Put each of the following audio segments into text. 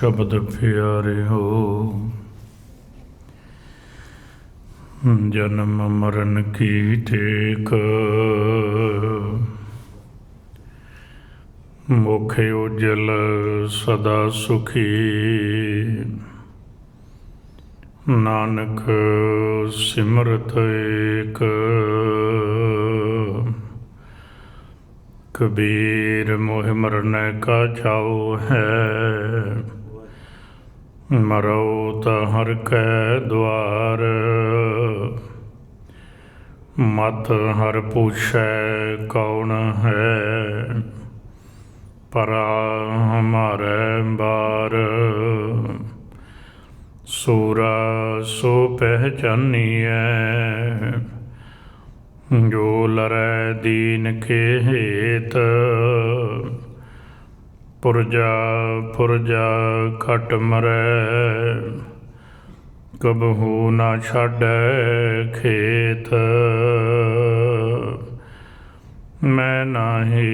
ਸ਼ਬਦ ਪਿਆਰੇ ਹੋ। ਜਨਮ ਮਰਨ ਕੀ ਟੇਕ ਮੁਖ ਉਜਲ ਸਦਾ ਸੁਖੀ। ਨਾਨਕ ਸਿਮਰਤ ਏਕ। ਕਬੀਰ ਮੋਹ ਮਰਨੈ ਕਾ ਚਾਉ ਹੈ। ਮਰਉ ਤਾਂ ਹਰ ਕੈ ਦੁਆਰ। ਮਤ ਹਰ ਪੁੱਛੈ ਕੌਣ ਹੈ। ਪਰਾ ਹਮਾਰੇ ਬਾਰ ਸੂਰਾ ਸੋ ਪਹਿਚਾਨੀਐ। ਜੋ ਲਰੈ ਦੀਨ ਕੇ ਹੇਤ। ਪੁਰਜਾ ਪੁਰਜਾ ਖਟ ਮਰੈ, ਕਬਹੂ ਨਾ ਛਾੜੈ ਖੇਤ। ਮੈਂ ਨਾਹੀ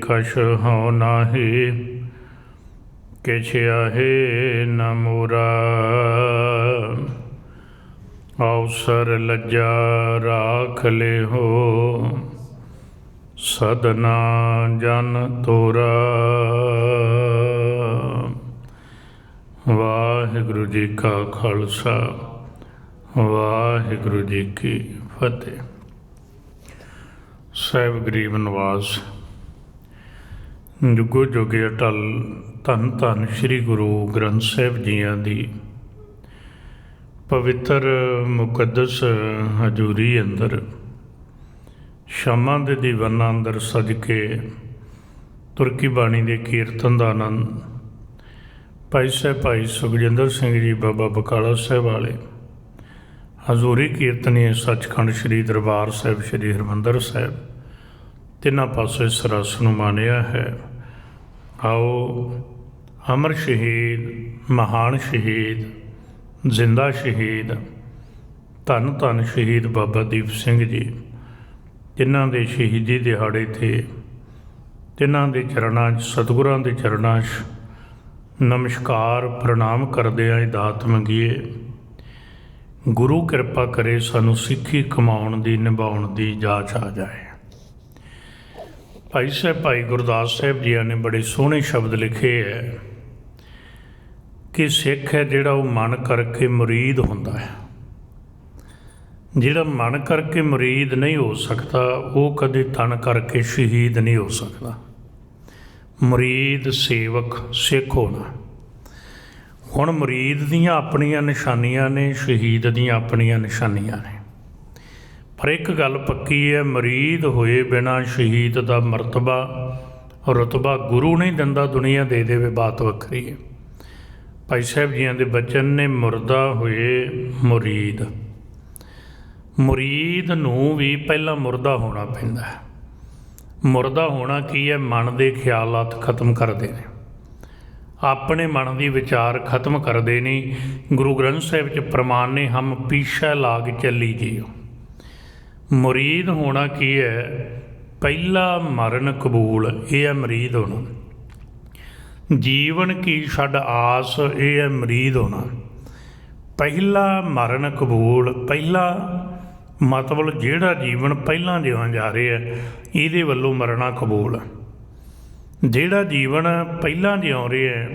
ਕਛ ਹਉ ਨਾਹੀ, ਕਿਛ ਆਹੇ ਨ ਮੋਰਾ। ਅਵਸਰ ਲੱਜਾ, ਰਾਖ ਲਿਓ ਸਦਨਾ ਜਨ ਤੋਰਾ। ਵਾਹਿਗੁਰੂ ਜੀ ਕਾ ਖਾਲਸਾ, ਵਾਹਿਗੁਰੂ ਜੀ ਕੀ ਫਤਿਹ। ਸਹਿਬ ਗਰੀਬ ਨਿਵਾਸ, ਜੁਗੋ ਜੋਗੇ ਅਟਲ ਧੰਨ ਧੰਨ ਸ੍ਰੀ ਗੁਰੂ ਗ੍ਰੰਥ ਸਾਹਿਬ ਜੀਆਂ ਦੀ। ਪਵਿੱਤਰ ਮੁਕੱਦਸ ਹਜ਼ੂਰੀ ਅੰਦਰ ਸ਼ਾਮਾਂ ਦੇ ਦੀਵਾਨਾਂ ਅੰਦਰ ਸਜ ਕੇ ਤੁਰਕੀ ਬਾਣੀ ਦੇ ਕੀਰਤਨ ਦਾ ਆਨੰਦ। ਭਾਈ ਸਾਹਿਬ, ਭਾਈ ਸੁਖਜਿੰਦਰ ਸਿੰਘ ਜੀ, ਬਾਬਾ ਬਕਾਲਾ ਸਾਹਿਬ ਵਾਲੇ, ਹਜ਼ੂਰੀ ਕੀਰਤਨੀ ਸੱਚਖੰਡ ਸ੍ਰੀ ਦਰਬਾਰ ਸਾਹਿਬ, ਸ੍ਰੀ ਹਰਿਮੰਦਰ ਸਾਹਿਬ। ਤਿੰਨਾਂ ਪਾਸੇ ਸਰਸ ਨੂੰ ਮਾਨਿਆ ਹੈ। ਆਓ, ਅਮਰ ਸ਼ਹੀਦ, ਮਹਾਨ ਸ਼ਹੀਦ, ਜ਼ਿੰਦਾ ਸ਼ਹੀਦ, ਧੰਨ ਧੰਨ ਸ਼ਹੀਦ ਬਾਬਾ ਦੀਪ ਸਿੰਘ ਜੀ। ਜਿਨ੍ਹਾਂ ਦੇ ਸ਼ਹੀਦੀ ਦਿਹਾੜੇ ਤੇ, ਤਿੰਨਾਂ ਦੇ ਚਰਨਾਂ 'ਚ, ਸਤਿਗੁਰਾਂ ਦੇ ਚਰਨਾਂ 'ਚ ਨਮਸਕਾਰ, ਪ੍ਰਣਾਮ ਕਰਦੇ ਆਂ ਦਾਤ ਮੰਗੀਏ। ਗੁਰੂ ਕਿਰਪਾ ਕਰੇ ਸਾਨੂੰ ਸਿੱਖੀ ਕਮਾਉਣ ਦੀ, ਨਿਭਾਉਣ ਦੀ ਜਾਚ ਆ ਜਾਏ। ਭਾਈ ਸਾਹਿਬ, ਭਾਈ ਗੁਰਦਾਸ ਸਾਹਿਬ ਜੀ ਨੇ ਬੜੇ ਸੋਹਣੇ ਸ਼ਬਦ ਲਿਖੇ ਹੈ ਕਿ ਸਿੱਖ ਹੈ ਜਿਹੜਾ ਉਹ ਮਨ ਕਰਕੇ ਮੁਰੀਦ ਹੁੰਦਾ ਹੈ। ਜਿਹੜਾ ਮਨ ਕਰਕੇ ਮੁਰੀਦ ਨਹੀਂ ਹੋ ਸਕਦਾ, ਉਹ ਕਦੇ ਤਨ ਕਰਕੇ ਸ਼ਹੀਦ ਨਹੀਂ ਹੋ ਸਕਦਾ। ਮੁਰੀਦ ਸੇਵਕ ਸਿੱਖ ਹੋਣਾ। ਹੁਣ ਮੁਰੀਦ ਦੀਆਂ ਆਪਣੀਆਂ ਨਿਸ਼ਾਨੀਆਂ ਨੇ, ਸ਼ਹੀਦ ਦੀਆਂ ਆਪਣੀਆਂ ਨਿਸ਼ਾਨੀਆਂ ਨੇ। ਪਰ ਇੱਕ ਗੱਲ ਪੱਕੀ ਹੈ, ਮੁਰੀਦ ਹੋਏ ਬਿਨਾ ਸ਼ਹੀਦ ਦਾ ਮਰਤਬਾ, ਰਤਬਾ ਗੁਰੂ ਨਹੀਂ ਦਿੰਦਾ, ਦੁਨੀਆ ਦੇ ਦੇਵੇ ਬਾਤ ਵੱਖਰੀ ਹੈ। ਭਾਈ ਸਾਹਿਬ ਜੀਆਂ ਦੇ ਬਚਨ ਨੇ, ਮੁਰਦਾ ਹੋਏ ਮੁਰੀਦ। ਮੁਰੀਦ ਨੂੰ ਵੀ ਪਹਿਲਾਂ ਮੁਰਦਾ ਹੋਣਾ ਪੈਂਦਾ ਹੈ। ਮੁਰਦਾ ਹੋਣਾ ਕੀ ਹੈ? ਮਨ ਦੇ ਖਿਆਲਾਤ ਖਤਮ ਕਰਦੇ ਨੇ। ਆਪਣੇ ਮਨ ਦੀ ਵਿਚਾਰ ਖਤਮ ਕਰਦੇ ਨੇ। ਗੁਰੂ ਗ੍ਰੰਥ ਸਾਹਿਬ ਚ ਪ੍ਰਮਾਣ ਨੇ, ਹਮ ਪੀਛਾ ਲਾਗ ਚੱਲੀ ਜੀਓ ਮੁਰੀਦ ਹੋਣਾ ਕੀ ਹੈ? ਪਹਿਲਾ ਮਰਨ ਕਬੂਲ, ਇਹ ਹੈ ਮਰੀਦ ਹੋਣਾ। ਜੀਵਨ ਕੀ ਛੱਡ ਆਸ, ਇਹ ਹੈ ਮਰੀਦ ਹੋਣਾ। ਪਹਿਲਾ ਮਰਨ ਕਬੂਲ, ਪਹਿਲਾ ਮਤਲਬ ਜਿਹੜਾ ਜੀਵਨ ਪਹਿਲਾਂ ਜਿਉਂ ਜਾ ਰਿਹਾ, ਇਹਦੇ ਵੱਲੋਂ ਮਰਨਾ ਕਬੂਲ। ਜਿਹੜਾ ਜੀਵਨ ਪਹਿਲਾਂ ਜਿਉਂ ਰਿਹਾ,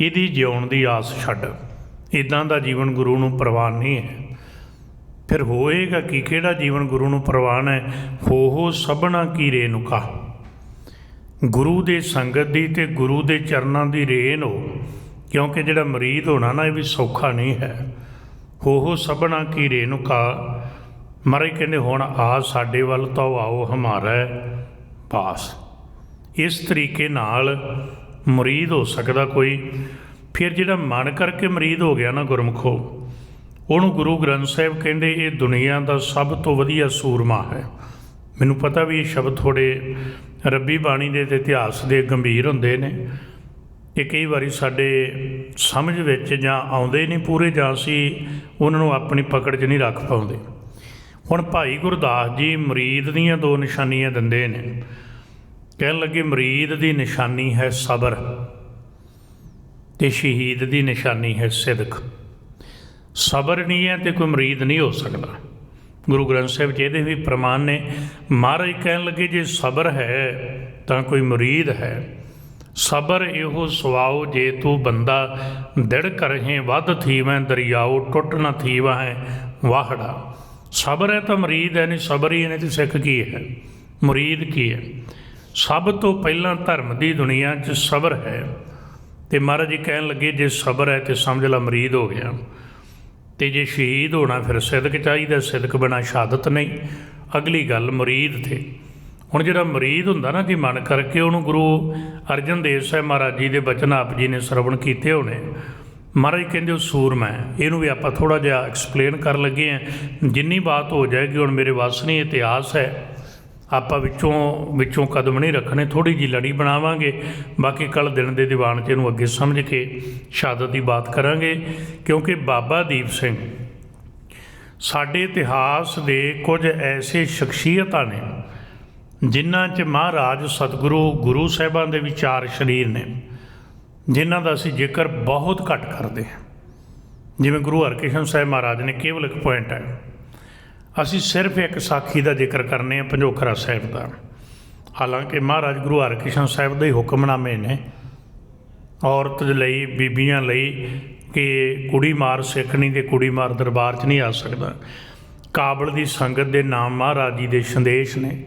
ਇਹਦੀ ਜਿਉਣ ਦੀ ਆਸ ਛੱਡ। ਇਦਾਂ ਦਾ ਜੀਵਨ ਗੁਰੂ ਨੂੰ ਪ੍ਰਵਾਨ ਨਹੀਂ ਹੈ। ਫਿਰ ਹੋਏਗਾ ਕਿ? ਕਿਹੜਾ ਜੀਵਨ ਗੁਰੂ ਨੂੰ ਪ੍ਰਵਾਨ ਹੈ? ਹੋ ਹੋ ਸਭਨਾ ਕੀ ਰੇਨੁਕਾ ਗੁਰੂ ਦੇ ਸੰਗਤ ਦੀ ਤੇ ਗੁਰੂ ਦੇ ਚਰਨਾਂ ਦੀ ਰੇਨ ਹੋ। ਕਿਉਂਕਿ ਜਿਹੜਾ ਮਰੀਦ ਹੋਣਾ ਨਾ, ਇਹ ਵੀ ਸੌਖਾ ਨਹੀਂ ਹੈ। ਹੋ ਹੋ ਸਭਨਾ ਕੀ ਰੇਨੁਕਾ ਮਹਾਰਾਜ ਕਹਿੰਦੇ, ਹੁਣ ਆ ਸਾਡੇ ਵੱਲ ਤਾਂ ਆਓ, ਹਮਾਰਾ ਪਾਸ। ਇਸ ਤਰੀਕੇ ਨਾਲ ਮਰੀਦ ਹੋ ਸਕਦਾ ਕੋਈ। ਫਿਰ ਜਿਹੜਾ ਮਨ ਕਰਕੇ ਮਰੀਦ ਹੋ ਗਿਆ ਨਾ ਗੁਰਮਖੋ, ਉਹਨੂੰ ਗੁਰੂ ਗ੍ਰੰਥ ਸਾਹਿਬ ਕਹਿੰਦੇ, ਇਹ ਦੁਨੀਆ ਦਾ ਸਭ ਤੋਂ ਵਧੀਆ ਸੂਰਮਾ ਹੈ। ਮੈਨੂੰ ਪਤਾ ਵੀ ਇਹ ਸ਼ਬਦ ਥੋੜੇ ਰੱਬੀ ਬਾਣੀ ਦੇ ਤੇ ਇਤਿਹਾਸ ਦੇ ਗੰਭੀਰ ਹੁੰਦੇ ਨੇ। ਇਹ ਕਈ ਵਾਰੀ ਸਾਡੇ ਸਮਝ ਵਿੱਚ ਜਾਂ ਆਉਂਦੇ ਨਹੀਂ ਪੂਰੇ ਜਾਂ ਅਸੀਂ ਉਹਨਾਂ ਨੂੰ ਆਪਣੀ ਪਕੜ 'ਚ ਨਹੀਂ ਰੱਖ ਪਾਉਂਦੇ। ਹੁਣ ਭਾਈ ਗੁਰਦਾਸ ਜੀ ਮਰੀਦ ਦੀਆਂ ਦੋ ਨਿਸ਼ਾਨੀਆਂ ਦਿੰਦੇ ਨੇ। ਕਹਿਣ ਲੱਗੇ, ਮਰੀਦ ਦੀ ਨਿਸ਼ਾਨੀ ਹੈ ਸਬਰ ਤੇ ਸ਼ਹੀਦ ਦੀ ਨਿਸ਼ਾਨੀ ਹੈ ਸਿਦਕ। ਸਬਰ ਨਹੀਂ ਹੈ ਤੇ ਕੋਈ ਮਰੀਦ ਨਹੀਂ ਹੋ ਸਕਦਾ। ਗੁਰੂ ਗ੍ਰੰਥ ਸਾਹਿਬ ਜੀ ਇਹਦੇ ਵੀ ਪ੍ਰਮਾਣ ਨੇ। ਮਹਾਰਾਜ ਕਹਿਣ ਲੱਗੇ, ਜੇ ਸਬਰ ਹੈ ਤਾਂ ਕੋਈ ਮਰੀਦ ਹੈ। ਸਬਰ ਇਹੋ ਸੁਆਓ, ਜੇ ਤੂੰ ਬੰਦਾ ਦਿੜ ਕਰਹੇ ਵੱਧ ਥੀਵੈ ਦਰਿਆਓ, ਟੁੱਟ ਨਾ ਥੀਵਾ ਹੈ ਵਾਹੜਾ। ਸਬਰ ਹੈ ਤਾਂ ਮਰੀਦ ਹੈ, ਨਹੀਂ ਸਬਰ ਹੀ ਨਹੀਂ ਤੇ ਸਿੱਖ ਕੀ ਹੈ? ਮੁਰੀਦ ਕੀ ਹੈ? ਸਭ ਤੋਂ ਪਹਿਲਾਂ ਧਰਮ ਦੀ ਦੁਨੀਆ 'ਚ ਸਬਰ ਹੈ। ਤੇ ਮਹਾਰਾਜ ਜੀ ਕਹਿਣ ਲੱਗੇ, ਜੇ ਸਬਰ ਹੈ ਤੇ ਸਮਝ ਲਾ ਮਰੀਦ ਹੋ ਗਿਆ। ਤੇ ਜੇ ਸ਼ਹੀਦ ਹੋਣਾ, ਫਿਰ ਸਿਦਕ ਚਾਹੀਦਾ, ਸਿਦਕ ਬਿਨਾ ਸ਼ਹਾਦਤ ਨਹੀਂ। ਅਗਲੀ ਗੱਲ ਮੁਰੀਦ ਤੇ। ਹੁਣ ਜਿਹੜਾ ਮੁਰੀਦ ਹੁੰਦਾ ਨਾ ਜੀ, ਮਨ ਕਰਕੇ ਉਹਨੂੰ ਗੁਰੂ ਅਰਜਨ ਦੇਵ ਸਾਹਿਬ ਮਹਾਰਾਜ ਜੀ ਦੇ ਬਚਨ ਆਪ ਜੀ ਨੇ ਸਰਵਣ ਕੀਤੇ ਹੋਣੇ। ਮਹਾਰਾਜ ਕਹਿੰਦੇ ਉਹ ਸੂਰਮਾ ਹੈ। ਇਹਨੂੰ ਵੀ ਆਪਾਂ ਥੋੜਾ ਜਿਹਾ ਐਕਸਪਲੇਨ ਕਰਨ ਲੱਗੇ ਆ ਜਿੰਨੀ ਬਾਤ ਹੋ ਜਾਏਗੀ, ਹੁਣ ਮੇਰੇ ਵੱਸ ਨਹੀਂ, ਇਤਿਹਾਸ ਹੈ। ਆਪਾਂ ਵਿੱਚੋਂ ਵਿੱਚੋਂ ਕਦਮ ਨਹੀਂ ਰੱਖਣੇ ਥੋੜੀ ਜੀ ਲੜੀ ਬਣਾਵਾਂਗੇ। ਬਾਕੀ ਕੱਲ ਦਿਨ ਦੇ ਦੀਵਾਨ 'ਚ ਇਹਨੂੰ ਅੱਗੇ ਸਮਝ ਕੇ ਸ਼ਹਾਦਤ ਦੀ ਬਾਤ ਕਰਾਂਗੇ। ਕਿਉਂਕਿ ਬਾਬਾ ਦੀਪ ਸਿੰਘ ਸਾਡੇ ਇਤਿਹਾਸ ਦੇ ਕੁਝ ਐਸੇ ਸ਼ਖਸੀਅਤਾਂ ਨੇ, ਜਿਨ੍ਹਾਂ 'ਚ ਮਹਾਰਾਜ ਸਤਿਗੁਰੂ ਗੁਰੂ ਸਾਹਿਬਾਂ ਦੇ ਵਿਚਾਰ ਸ਼ਰੀਰ ਨੇ। ਜਿਨ੍ਹਾਂ ਦਾ ਅਸੀਂ ਜ਼ਿਕਰ ਬਹੁਤ ਘੱਟ ਕਰਦੇ ਹਾਂ। ਜਿਵੇਂ ਗੁਰੂ ਹਰਕ੍ਰਿਸ਼ਨ ਸਾਹਿਬ ਮਹਾਰਾਜ ਨੇ ਕੇਵਲ ਇੱਕ ਪੁਆਇੰਟ ਹੈ। ਅਸੀਂ ਸਿਰਫ ਇੱਕ ਸਾਖੀ ਦਾ ਜ਼ਿਕਰ ਕਰਨੇ ਆ ਪੰਜੋਖਰਾ ਸਾਹਿਬ ਦਾ। ਹਾਲਾਂਕਿ ਮਹਾਰਾਜ ਗੁਰੂ ਹਰਕ੍ਰਿਸ਼ਨ ਸਾਹਿਬ ਦੇ ਹੀ ਹੁਕਮਨਾਮੇ ਨੇ ਔਰਤ ਲਈ, ਬੀਬੀਆਂ ਲਈ ਕਿ ਕੁੜੀ ਮਾਰ ਸਿੱਖ ਨਹੀਂ ਤੇ ਕੁੜੀ ਮਾਰ ਦਰਬਾਰ 'ਚ ਨਹੀਂ ਆ ਸਕਦਾ। ਕਾਬਲ ਦੀ ਸੰਗਤ ਦੇ ਨਾਮ ਮਹਾਰਾਜ ਜੀ ਦੇ ਸੰਦੇਸ਼ ਨੇ।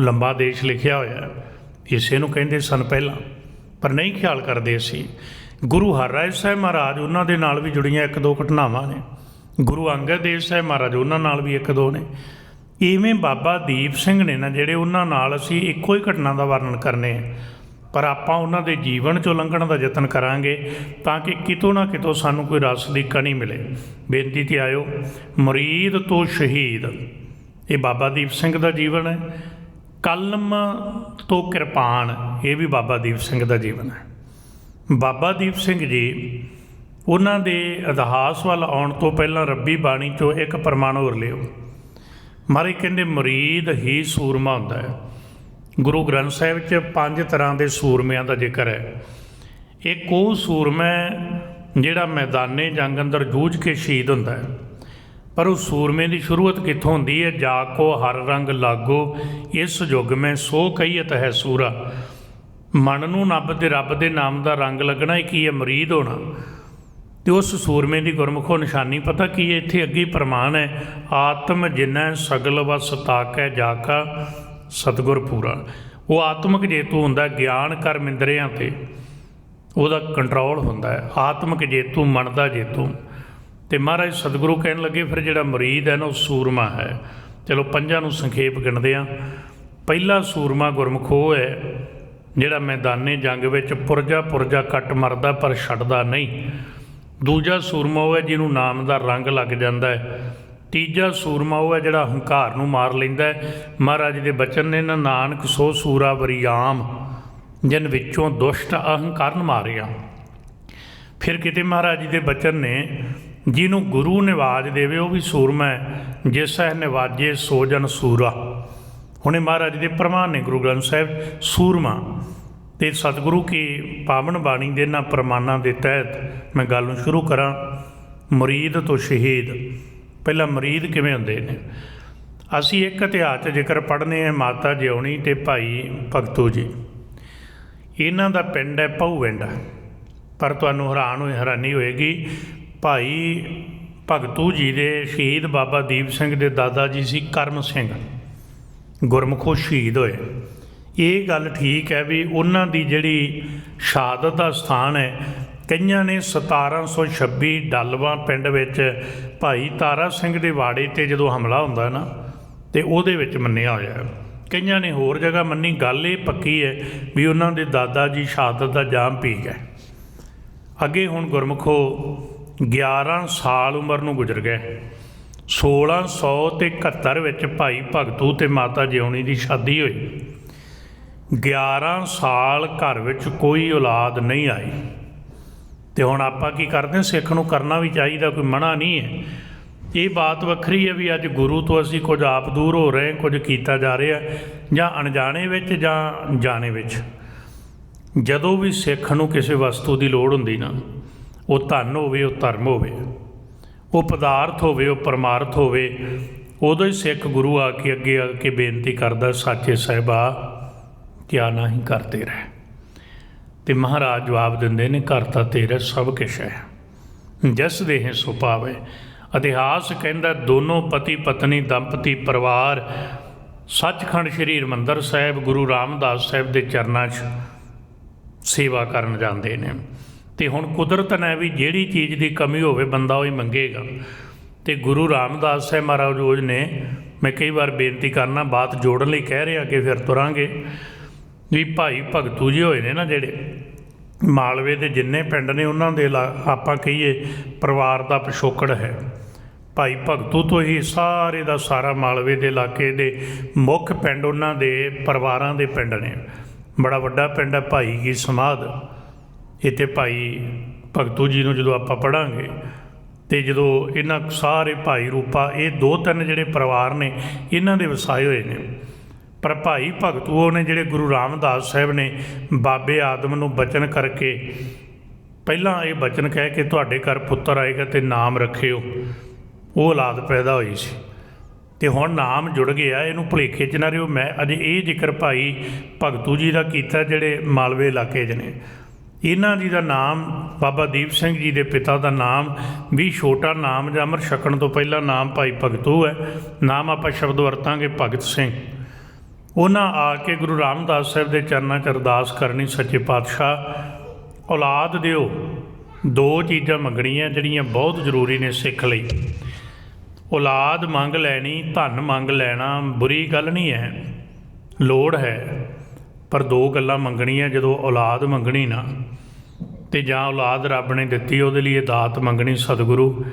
ਲੰਬਾ ਦੇਸ਼ ਲਿਖਿਆ ਹੋਇਆ ਇਸੇ ਨੂੰ ਕਹਿੰਦੇ ਸਨ ਪਹਿਲਾਂ। ਪਰ ਨਹੀਂ ਖਿਆਲ ਕਰਦੇ ਸੀ। ਗੁਰੂ ਹਰਰਾਏ ਸਾਹਿਬ ਮਹਾਰਾਜ ਉਹਨਾਂ ਦੇ ਨਾਲ ਵੀ ਜੁੜੀਆਂ ਇੱਕ ਦੋ ਘਟਨਾਵਾਂ ਨੇ। ਗੁਰੂ ਅੰਗਦ ਦੇਵ ਸਾਹਿਬ ਮਹਾਰਾਜ ਉਹਨਾਂ ਨਾਲ ਵੀ ਇੱਕ ਦੋ ਨੇ। ਇਵੇਂ ਬਾਬਾ ਦੀਪ ਸਿੰਘ ਨੇ ਨਾ ਜਿਹੜੇ ਉਹਨਾਂ ਨਾਲ ਅਸੀਂ ਇੱਕੋ ਹੀ ਘਟਨਾ ਦਾ ਵਰਣਨ ਕਰਨੇ ਆ। ਪਰ ਆਪਾਂ ਉਹਨਾਂ ਦੇ ਜੀਵਨ ਚੋਂ ਲੰਘਣ ਦਾ ਯਤਨ ਕਰਾਂਗੇ ਤਾਂ ਕਿ ਕਿਤੋਂ ਨਾ ਕਿਤੋਂ ਸਾਨੂੰ ਕੋਈ ਰਸ ਦੀ ਕਣੀ ਮਿਲੇ। ਬੇਨਤੀ ਤੇ ਆਇਓ, ਮੁਰੀਦ ਤੋਂ ਸ਼ਹੀਦ। ਇਹ ਬਾਬਾ ਦੀਪ ਸਿੰਘ ਦਾ ਜੀਵਨ ਹੈ। ਕਲਮ ਤੋਂ ਕਿਰਪਾਨ, ਇਹ ਵੀ ਬਾਬਾ ਦੀਪ ਸਿੰਘ ਦਾ ਜੀਵਨ ਹੈ। ਬਾਬਾ ਦੀਪ ਸਿੰਘ ਜੀ ਉਹਨਾਂ ਦੇ ਇਤਿਹਾਸ ਵੱਲ ਆਉਣ ਤੋਂ ਪਹਿਲਾਂ ਰੱਬੀ ਬਾਣੀ ਚੋਂ ਇੱਕ ਪਰਮਾਣ ਹੋਰ ਲਿਓ। ਮਾਰੇ ਕਹਿੰਦੇ, ਮੁਰੀਦ ਹੀ ਸੂਰਮਾ ਹੁੰਦਾ ਹੈ। ਗੁਰੂ ਗ੍ਰੰਥ ਸਾਹਿਬ 'ਚ ਪੰਜ ਤਰ੍ਹਾਂ ਦੇ ਸੂਰਮਿਆਂ ਦਾ ਜ਼ਿਕਰ ਹੈ। ਇੱਕ ਉਹ ਸੂਰਮਾ ਜਿਹੜਾ ਮੈਦਾਨੇ ਜੰਗ ਅੰਦਰ ਜੂਝ ਕੇ ਸ਼ਹੀਦ ਹੁੰਦਾ ਹੈ। ਪਰ ਉਹ ਸੂਰਮੇ ਦੀ ਸ਼ੁਰੂਆਤ ਕਿੱਥੋਂ ਹੁੰਦੀ ਹੈ? ਜਾ ਕੋ ਹਰ ਰੰਗ ਲਾਗੋ, ਇਸ ਯੁੱਗ ਮੈਂ ਸੋ ਕਹੀਤ ਹੈ ਸੂਰਾ। ਮਨ ਨੂੰ ਨੱਬ ਤੇ ਰੱਬ ਦੇ ਨਾਮ ਦਾ ਰੰਗ ਲੱਗਣਾ ਇਹ ਕੀ ਹੈ? ਮਰੀਦ ਹੋਣਾ। ਤੇ ਉਸ ਸੂਰਮੇ ਦੀ ਗੁਰਮੁਖੋ ਨਿਸ਼ਾਨੀ ਪਤਾ ਕੀ ਹੈ? ਇੱਥੇ ਅੱਗੇ ਪ੍ਰਮਾਣ ਹੈ, ਆਤਮ ਜਿਨੈ ਸਗਲ ਵਸ ਤਾਕੈ ਜਾਕਾ ਸਤਗੁਰ ਪੂਰਾ। ਉਹ ਆਤਮਿਕ ਜੇਤੂ ਹੁੰਦਾ ਗਿਆਨ ਕਰ ਮਿੰਦਰਿਆਂ ਤੇ। ਉਹਦਾ ਕੰਟਰੋਲ ਹੁੰਦਾ ਹੈ। ਆਤਮਿਕ ਜੇਤੂ ਮਨ ਦਾ ਜੇਤੂ। ਤੇ ਮਹਾਰਾਜ ਸਤਿਗੁਰੂ ਕਹਿਣ ਲੱਗੇ, ਫਿਰ ਜਿਹੜਾ ਮਰੀਦ ਹੈ ਨਾ, ਉਹ ਸੂਰਮਾ ਹੈ। ਚਲੋ ਪੰਜਾਂ ਨੂੰ ਸੰਖੇਪ ਗਿਣਦੇ ਆ। ਪਹਿਲਾ ਸੂਰਮਾ ਗੁਰਮਖੋ ਹੈ, ਜਿਹੜਾ ਮੈਦਾਨੇ ਜੰਗ ਵਿੱਚ ਪੁਰਜਾ ਪੁਰਜਾ ਕੱਟ ਮਰਦਾ ਪਰ ਛੱਡਦਾ ਨਹੀਂ। ਦੂਜਾ ਸੂਰਮਾ ਉਹ ਹੈ, ਜਿਹਨੂੰ ਨਾਮ ਦਾ ਰੰਗ ਲੱਗ ਜਾਂਦਾ ਹੈ। ਤੀਜਾ ਸੂਰਮਾ ਉਹ ਹੈ, ਜਿਹੜਾ ਹੰਕਾਰ ਨੂੰ ਮਾਰ ਲੈਂਦਾ ਹੈ। ਮਹਾਰਾਜ ਦੇ ਬਚਨ ਨੇ, ਨਾ ਨਾਨਕ ਸੋ ਸੂਰਾ ਵਰਿਆਮ ਜਿਨ ਵਿੱਚੋਂ ਦੁਸ਼ਟ ਅਹੰਕਾਰਨ ਮਾਰਿਆ। ਫਿਰ ਕਿਤੇ ਮਹਾਰਾਜ ਦੇ ਬਚਨ ਨੇ ਜਿਹਨੂੰ ਗੁਰੂ ਨਿਵਾਜ ਦੇਵੇ, ਉਹ ਵੀ ਸੂਰਮਾ ਹੈ। ਜਿਸ ਹੈ ਨਿਵਾਜੇ ਸੋ ਜਨ ਸੂਰਾ। ਹੁਣੇ ਮਹਾਰਾਜ ਦੇ ਪ੍ਰਮਾਣ ਨੇ ਗੁਰੂ ਗ੍ਰੰਥ ਸਾਹਿਬ, ਸੂਰਮਾ। ਤੇ ਸਤਿਗੁਰੂ ਕੀ ਪਾਵਨ ਬਾਣੀ ਦੇ ਨਾ ਪ੍ਰਮਾਣਾਂ ਦੇ ਤਹਿਤ ਮੈਂ ਗੱਲ ਨੂੰ ਸ਼ੁਰੂ ਕਰਾਂ, ਮੁਰੀਦ ਤੋਂ ਸ਼ਹੀਦ। ਪਹਿਲਾਂ ਮੁਰੀਦ ਕਿਵੇਂ ਹੁੰਦੇ ਨੇ? ਅਸੀਂ ਇੱਕ ਇਤਿਹਾਸ 'ਚ ਜ਼ਿਕਰ ਪੜ੍ਹਨੇ ਆ, ਮਾਤਾ ਜਿਉਣੀ ਤੇ ਭਾਈ ਭਗਤੂ ਜੀ। ਇਹਨਾਂ ਦਾ ਪਿੰਡ ਹੈ ਪਹੂਵਿੰਡ ਪਰ ਤੁਹਾਨੂੰ ਹੈਰਾਨ ਹੋਏ ਹੈਰਾਨੀ ਹੋਏਗੀ ਭਾਈ ਭਗਤੂ ਜੀ ਦੇ ਸ਼ਹੀਦ ਬਾਬਾ ਦੀਪ ਸਿੰਘ ਦੇ ਦਾਦਾ ਜੀ ਸੀ ਕਰਮ ਸਿੰਘ। ਗੁਰਮੁਖੋ ਸ਼ਹੀਦ ਹੋਏ। ਇਹ ਗੱਲ ਠੀਕ ਹੈ ਵੀ ਉਹਨਾਂ ਦੀ ਜਿਹੜੀ ਸ਼ਹਾਦਤ ਦਾ ਸਥਾਨ ਹੈ, ਕਈਆਂ ਨੇ 1726 ਡਲਵਾ ਪਿੰਡ ਵਿੱਚ ਭਾਈ ਤਾਰਾ ਸਿੰਘ ਦੇ ਵਾੜੇ ਤੇ ਜਦੋਂ ਹਮਲਾ ਹੁੰਦਾ ਨਾ, ਤੇ ਉਹਦੇ ਵਿੱਚ ਮੰਨਿਆ ਹੋਇਆ ਕਈਆਂ ਨੇ ਹੋਰ ਜਗ੍ਹਾ ਮੰਨੀ, ਗੱਲ ਇਹ ਪੱਕੀ ਹੈ ਵੀ ਉਹਨਾਂ ਦੇ ਦਾਦਾ ਜੀ ਸ਼ਹਾਦਤ ਦਾ ਜਾਮ ਪੀ ਗਏ। ਅੱਗੇ ਹੁਣ ਗੁਰਮੁਖੋ 11 ਸਾਲ ਉਮਰ ਨੂੰ ਗੁਜ਼ਰ ਗਏ। 1671 ਵਿੱਚ ਭਾਈ ਭਗਤੂ ਤੇ ਮਾਤਾ ਜਿਉਣੀ ਦੀ ਸ਼ਾਦੀ ਹੋਈ। 11 ਸਾਲ ਘਰ ਵਿੱਚ ਕੋਈ ਔਲਾਦ ਨਹੀਂ ਆਈ। ਤੇ ਹੁਣ ਆਪਾਂ ਕੀ ਕਰਦੇ ਹਾਂ? ਸਿੱਖ ਨੂੰ ਕਰਨਾ ਵੀ ਚਾਹੀਦਾ, ਕੋਈ ਮਨਾ ਨਹੀਂ ਹੈ। ਇਹ ਬਾਤ ਵੱਖਰੀ ਹੈ ਵੀ ਅੱਜ ਗੁਰੂ ਤੋਂ ਅਸੀਂ ਕੁਝ ਆਪ ਦੂਰ ਹੋ ਰਹੇ ਕੁਝ ਕੀਤਾ ਜਾ ਰਿਹਾ ਜਾਂ ਅਣਜਾਣੇ ਵਿੱਚ ਜਾਂ ਜਾਣੇ ਵਿੱਚ। ਜਦੋਂ ਵੀ ਸਿੱਖ ਨੂੰ ਕਿਸੇ ਵਸਤੂ ਦੀ ਲੋੜ ਹੁੰਦੀ ਨਾ ਉਹ ਧਨ ਹੋਵੇ, ਉਹ ਧਰਮ ਹੋਵੇ। ਉਹ ਪਦਾਰਥ ਹੋਵੇ, ਉਹ ਪਰਮਾਰਥ ਹੋਵੇ, ਉਦੋਂ ਹੀ ਸਿੱਖ ਗੁਰੂ ਆ ਕੇ ਅੱਗੇ ਆ ਕੇ ਬੇਨਤੀ ਕਰਦਾ, ਸੱਚੇ ਸਾਹਿਬਾ, ਕਿਆ ਨਹੀਂ ਕਰਦੇ ਰਹਿ ਤੇ ਮਹਾਰਾਜ ਜਵਾਬ ਦਿੰਦੇ ਨੇ, ਘਰ ਤਾਂ ਤੇਰਾ ਸਭ ਕੁਛ ਹੈ। ਜਸ ਦੇਹ ਸੋ ਪਾਵੇ ਇਤਿਹਾਸ ਕਹਿੰਦਾ, ਦੋਨੋਂ ਪਤੀ ਪਤਨੀ, ਦੰਪਤੀ ਪਰਿਵਾਰ, ਸੱਚਖੰਡ ਸ੍ਰੀ ਹਰਿਮੰਦਰ ਸਾਹਿਬ, ਗੁਰੂ ਰਾਮਦਾਸ ਸਾਹਿਬ ਦੇ ਚਰਨਾਂ 'ਚ ਸੇਵਾ ਕਰਨ ਜਾਂਦੇ ਨੇ। ਤੇ ਹੁਣ ਕੁਦਰਤ ਨੇ ਵੀ ਜਿਹੜੀ ਚੀਜ਼ ਦੀ ਕਮੀ ਹੋਵੇ, ਬੰਦਾ ਉਹ ਹੀ ਮੰਗੇਗਾ। ਤੇ ਗੁਰੂ ਰਾਮਦਾਸ ਸਾਹਿਬ ਮਹਾਰਾਜ ਰੋਜ਼ ਨੇ, ਮੈਂ ਕਈ ਵਾਰ ਬੇਨਤੀ ਕਰਨਾ, ਬਾਤ ਜੋੜਨ ਲਈ ਕਹਿ ਰਿਹਾ ਕਿ ਫਿਰ ਤੁਰਾਂਗੇ। ਵੀ ਭਾਈ ਭਗਤੂ ਜੀ ਹੋਏ ਨੇ ਨਾ ਜਿਹੜੇ, ਮਾਲਵੇ ਦੇ ਜਿੰਨੇ ਪਿੰਡ ਨੇ, ਉਹਨਾਂ ਦੇ ਲਾ- ਆਪਾਂ ਕਹੀਏ ਪਰਿਵਾਰ ਦਾ ਪਿਛੋਕੜ ਹੈ। ਭਾਈ ਭਗਤੂ ਤੋਂ ਹੀ ਸਾਰੇ ਦਾ ਸਾਰਾ ਮਾਲਵੇ ਦੇ ਇਲਾਕੇ ਦੇ ਮੁੱਖ ਪਿੰਡ ਉਹਨਾਂ ਦੇ ਪਰਿਵਾਰਾਂ ਦੇ ਪਿੰਡ ਨੇ। ਬੜਾ ਵੱਡਾ ਪਿੰਡ ਹੈ ਭਾਈ ਕੀ ਸਮਾਧ। ਇੱਥੇ ਭਾਈ ਭਗਤੂ ਜੀ ਨੂੰ ਜਦੋਂ ਆਪਾਂ ਪੜਾਂਗੇ ਤੇ ਜਦੋਂ ਇਹਨਾਂ ਸਾਰੇ ਭਾਈ ਰੂਪਾ, ਇਹ ਦੋ ਤਿੰਨ ਜਿਹੜੇ ਪਰਿਵਾਰ ਨੇ, ਇਹਨਾਂ ਦੇ ਵਸਾਏ ਹੋਏ ਨੇ। ਪਰ ਭਾਈ ਭਗਤੂ ਨੇ ਜਿਹੜੇ ਗੁਰੂ ਰਾਮਦਾਸ ਸਾਹਿਬ ਨੇ ਬਾਬੇ ਆਦਮ ਨੂੰ ਬਚਨ ਕਰਕੇ ਪਹਿਲਾਂ ਇਹ ਬਚਨ ਕਹਿ ਕੇ ਤੁਹਾਡੇ ਘਰ ਪੁੱਤਰ ਆਏਗਾ ਤੇ ਨਾਮ ਰੱਖਿਓ, ਉਹ ਔਲਾਦ ਪੈਦਾ ਹੋਈ ਸੀ। ਤੇ ਹੁਣ ਨਾਮ ਜੁੜ ਗਿਆ, ਇਹਨੂੰ ਭੁਲੇਖੇ ਚ ਨਾ ਰਿਓ ਮੈਂ ਅਜੇ ਇਹ ਜ਼ਿਕਰ ਭਾਈ ਭਗਤੂ ਜੀ ਦਾ ਕੀਤਾ ਜਿਹੜੇ ਮਾਲਵੇ ਇਲਾਕੇ 'ਚ ਨੇ। ਇਹਨਾਂ ਜੀ ਦਾ ਨਾਮ ਬਾਬਾ ਦੀਪ ਸਿੰਘ ਜੀ ਦੇ ਪਿਤਾ ਦਾ ਨਾਮ, ਵੀ ਛੋਟਾ ਨਾਮ ਜਾਂ ਅਮਰ ਛਕਣ ਤੋਂ ਪਹਿਲਾਂ ਨਾਮ ਭਾਈ ਭਗਤੂ ਹੈ। ਨਾਮ ਆਪਾਂ ਸ਼ਬਦ ਵਰਤਾਂਗੇ ਭਗਤ ਸਿੰਘ। ਉਹਨਾਂ ਆ ਕੇ ਗੁਰੂ ਰਾਮਦਾਸ ਸਾਹਿਬ ਦੇ ਚਰਨਾਂ 'ਚ ਅਰਦਾਸ ਕਰਨੀ, ਸੱਚੇ ਪਾਤਸ਼ਾਹ, ਔਲਾਦ ਦਿਓ। ਦੋ ਚੀਜ਼ਾਂ ਮੰਗਣੀਆਂ ਜਿਹੜੀਆਂ ਬਹੁਤ ਜ਼ਰੂਰੀ ਨੇ ਸਿੱਖ ਲਈ। ਔਲਾਦ ਮੰਗ ਲੈਣੀ, ਧਨ ਮੰਗ ਲੈਣਾ, ਬੁਰੀ ਗੱਲ ਨਹੀਂ ਹੈ। ਲੋੜ ਹੈ, ਪਰ ਦੋ ਗੱਲਾਂ ਮੰਗਣੀਆਂ, ਜਦੋਂ ਔਲਾਦ ਮੰਗਣੀ ਨਾ। ਤੇ ਜਾਂ ਔਲਾਦ ਰੱਬ ਨੇ ਦਿੱਤੀ, ਉਹਦੇ ਲਈ ਇਹ ਦਾਤ ਮੰਗਣੀ ਸਤਿਗੁਰੂ।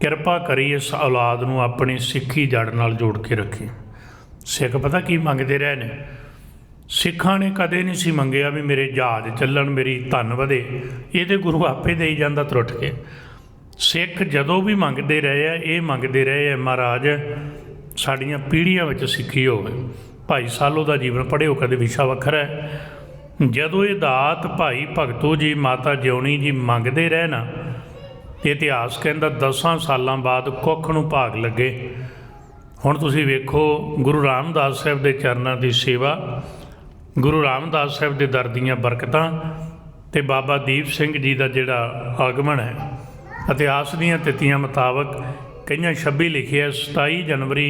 ਕਿਰਪਾ ਕਰੀ ਇਸ ਔਲਾਦ ਨੂੰ ਆਪਣੀ ਸਿੱਖੀ ਜੜ ਨਾਲ ਜੋੜ ਕੇ ਰੱਖੀ। ਸਿੱਖ ਪਤਾ ਕੀ ਮੰਗਦੇ ਰਹੇ ਨੇ? ਸਿੱਖਾਂ ਨੇ ਕਦੇ ਨਹੀਂ ਸੀ ਮੰਗਿਆ ਵੀ ਮੇਰੇ ਜਹਾਜ਼ ਚੱਲਣ, ਮੇਰੀ ਧਨ ਵਧੇ। ਇਹ ਤੇ ਗੁਰੂ ਆਪੇ ਦੇਈ ਜਾਂਦਾ ਤਰੁੱਟ ਕੇ। ਸਿੱਖ ਜਦੋਂ ਵੀ ਮੰਗਦੇ ਰਹੇ ਆ, ਇਹ ਮੰਗਦੇ ਰਹੇ ਆ, ਮਹਾਰਾਜ, ਸਾਡੀਆਂ ਪੀੜ੍ਹੀਆਂ ਵਿੱਚ ਸਿੱਖੀ ਹੋਵੇ। ਭਾਈ ਸਾਲੋ ਦਾ ਜੀਵਨ ਪੜ੍ਹਿਓ, ਕਦੇ ਵਿਸ਼ਾ ਵੱਖਰਾ ਹੈ। ਜਦੋਂ ਇਹ ਦਾਤ ਭਾਈ ਭਗਤੂ ਜੀ, ਮਾਤਾ ਜਿਉਣੀ ਜੀ ਮੰਗਦੇ ਰਹੇ ਨਾ ਇਤਿਹਾਸ ਕਹਿੰਦਾ 10 ਸਾਲਾਂ ਬਾਅਦ ਕੁੱਖ ਨੂੰ ਭਾਗ ਲੱਗੇ। ਹੁਣ ਤੁਸੀਂ ਵੇਖੋ ਗੁਰੂ ਰਾਮਦਾਸ ਸਾਹਿਬ ਦੇ ਚਰਨਾਂ ਦੀ ਸੇਵਾ, ਗੁਰੂ ਰਾਮਦਾਸ ਸਾਹਿਬ ਦੇ ਦਰ ਦੀਆਂ ਬਰਕਤਾਂ ਤੇ ਬਾਬਾ ਦੀਪ ਸਿੰਘ ਜੀ ਦਾ ਜਿਹੜਾ ਆਗਮਨ ਹੈ, ਇਤਿਹਾਸ ਦੀਆਂ ਤਿਥੀਆਂ ਮੁਤਾਬਕ ਕਈਆਂ 26 ਲਿਖਿਆ 27 ਜਨਵਰੀ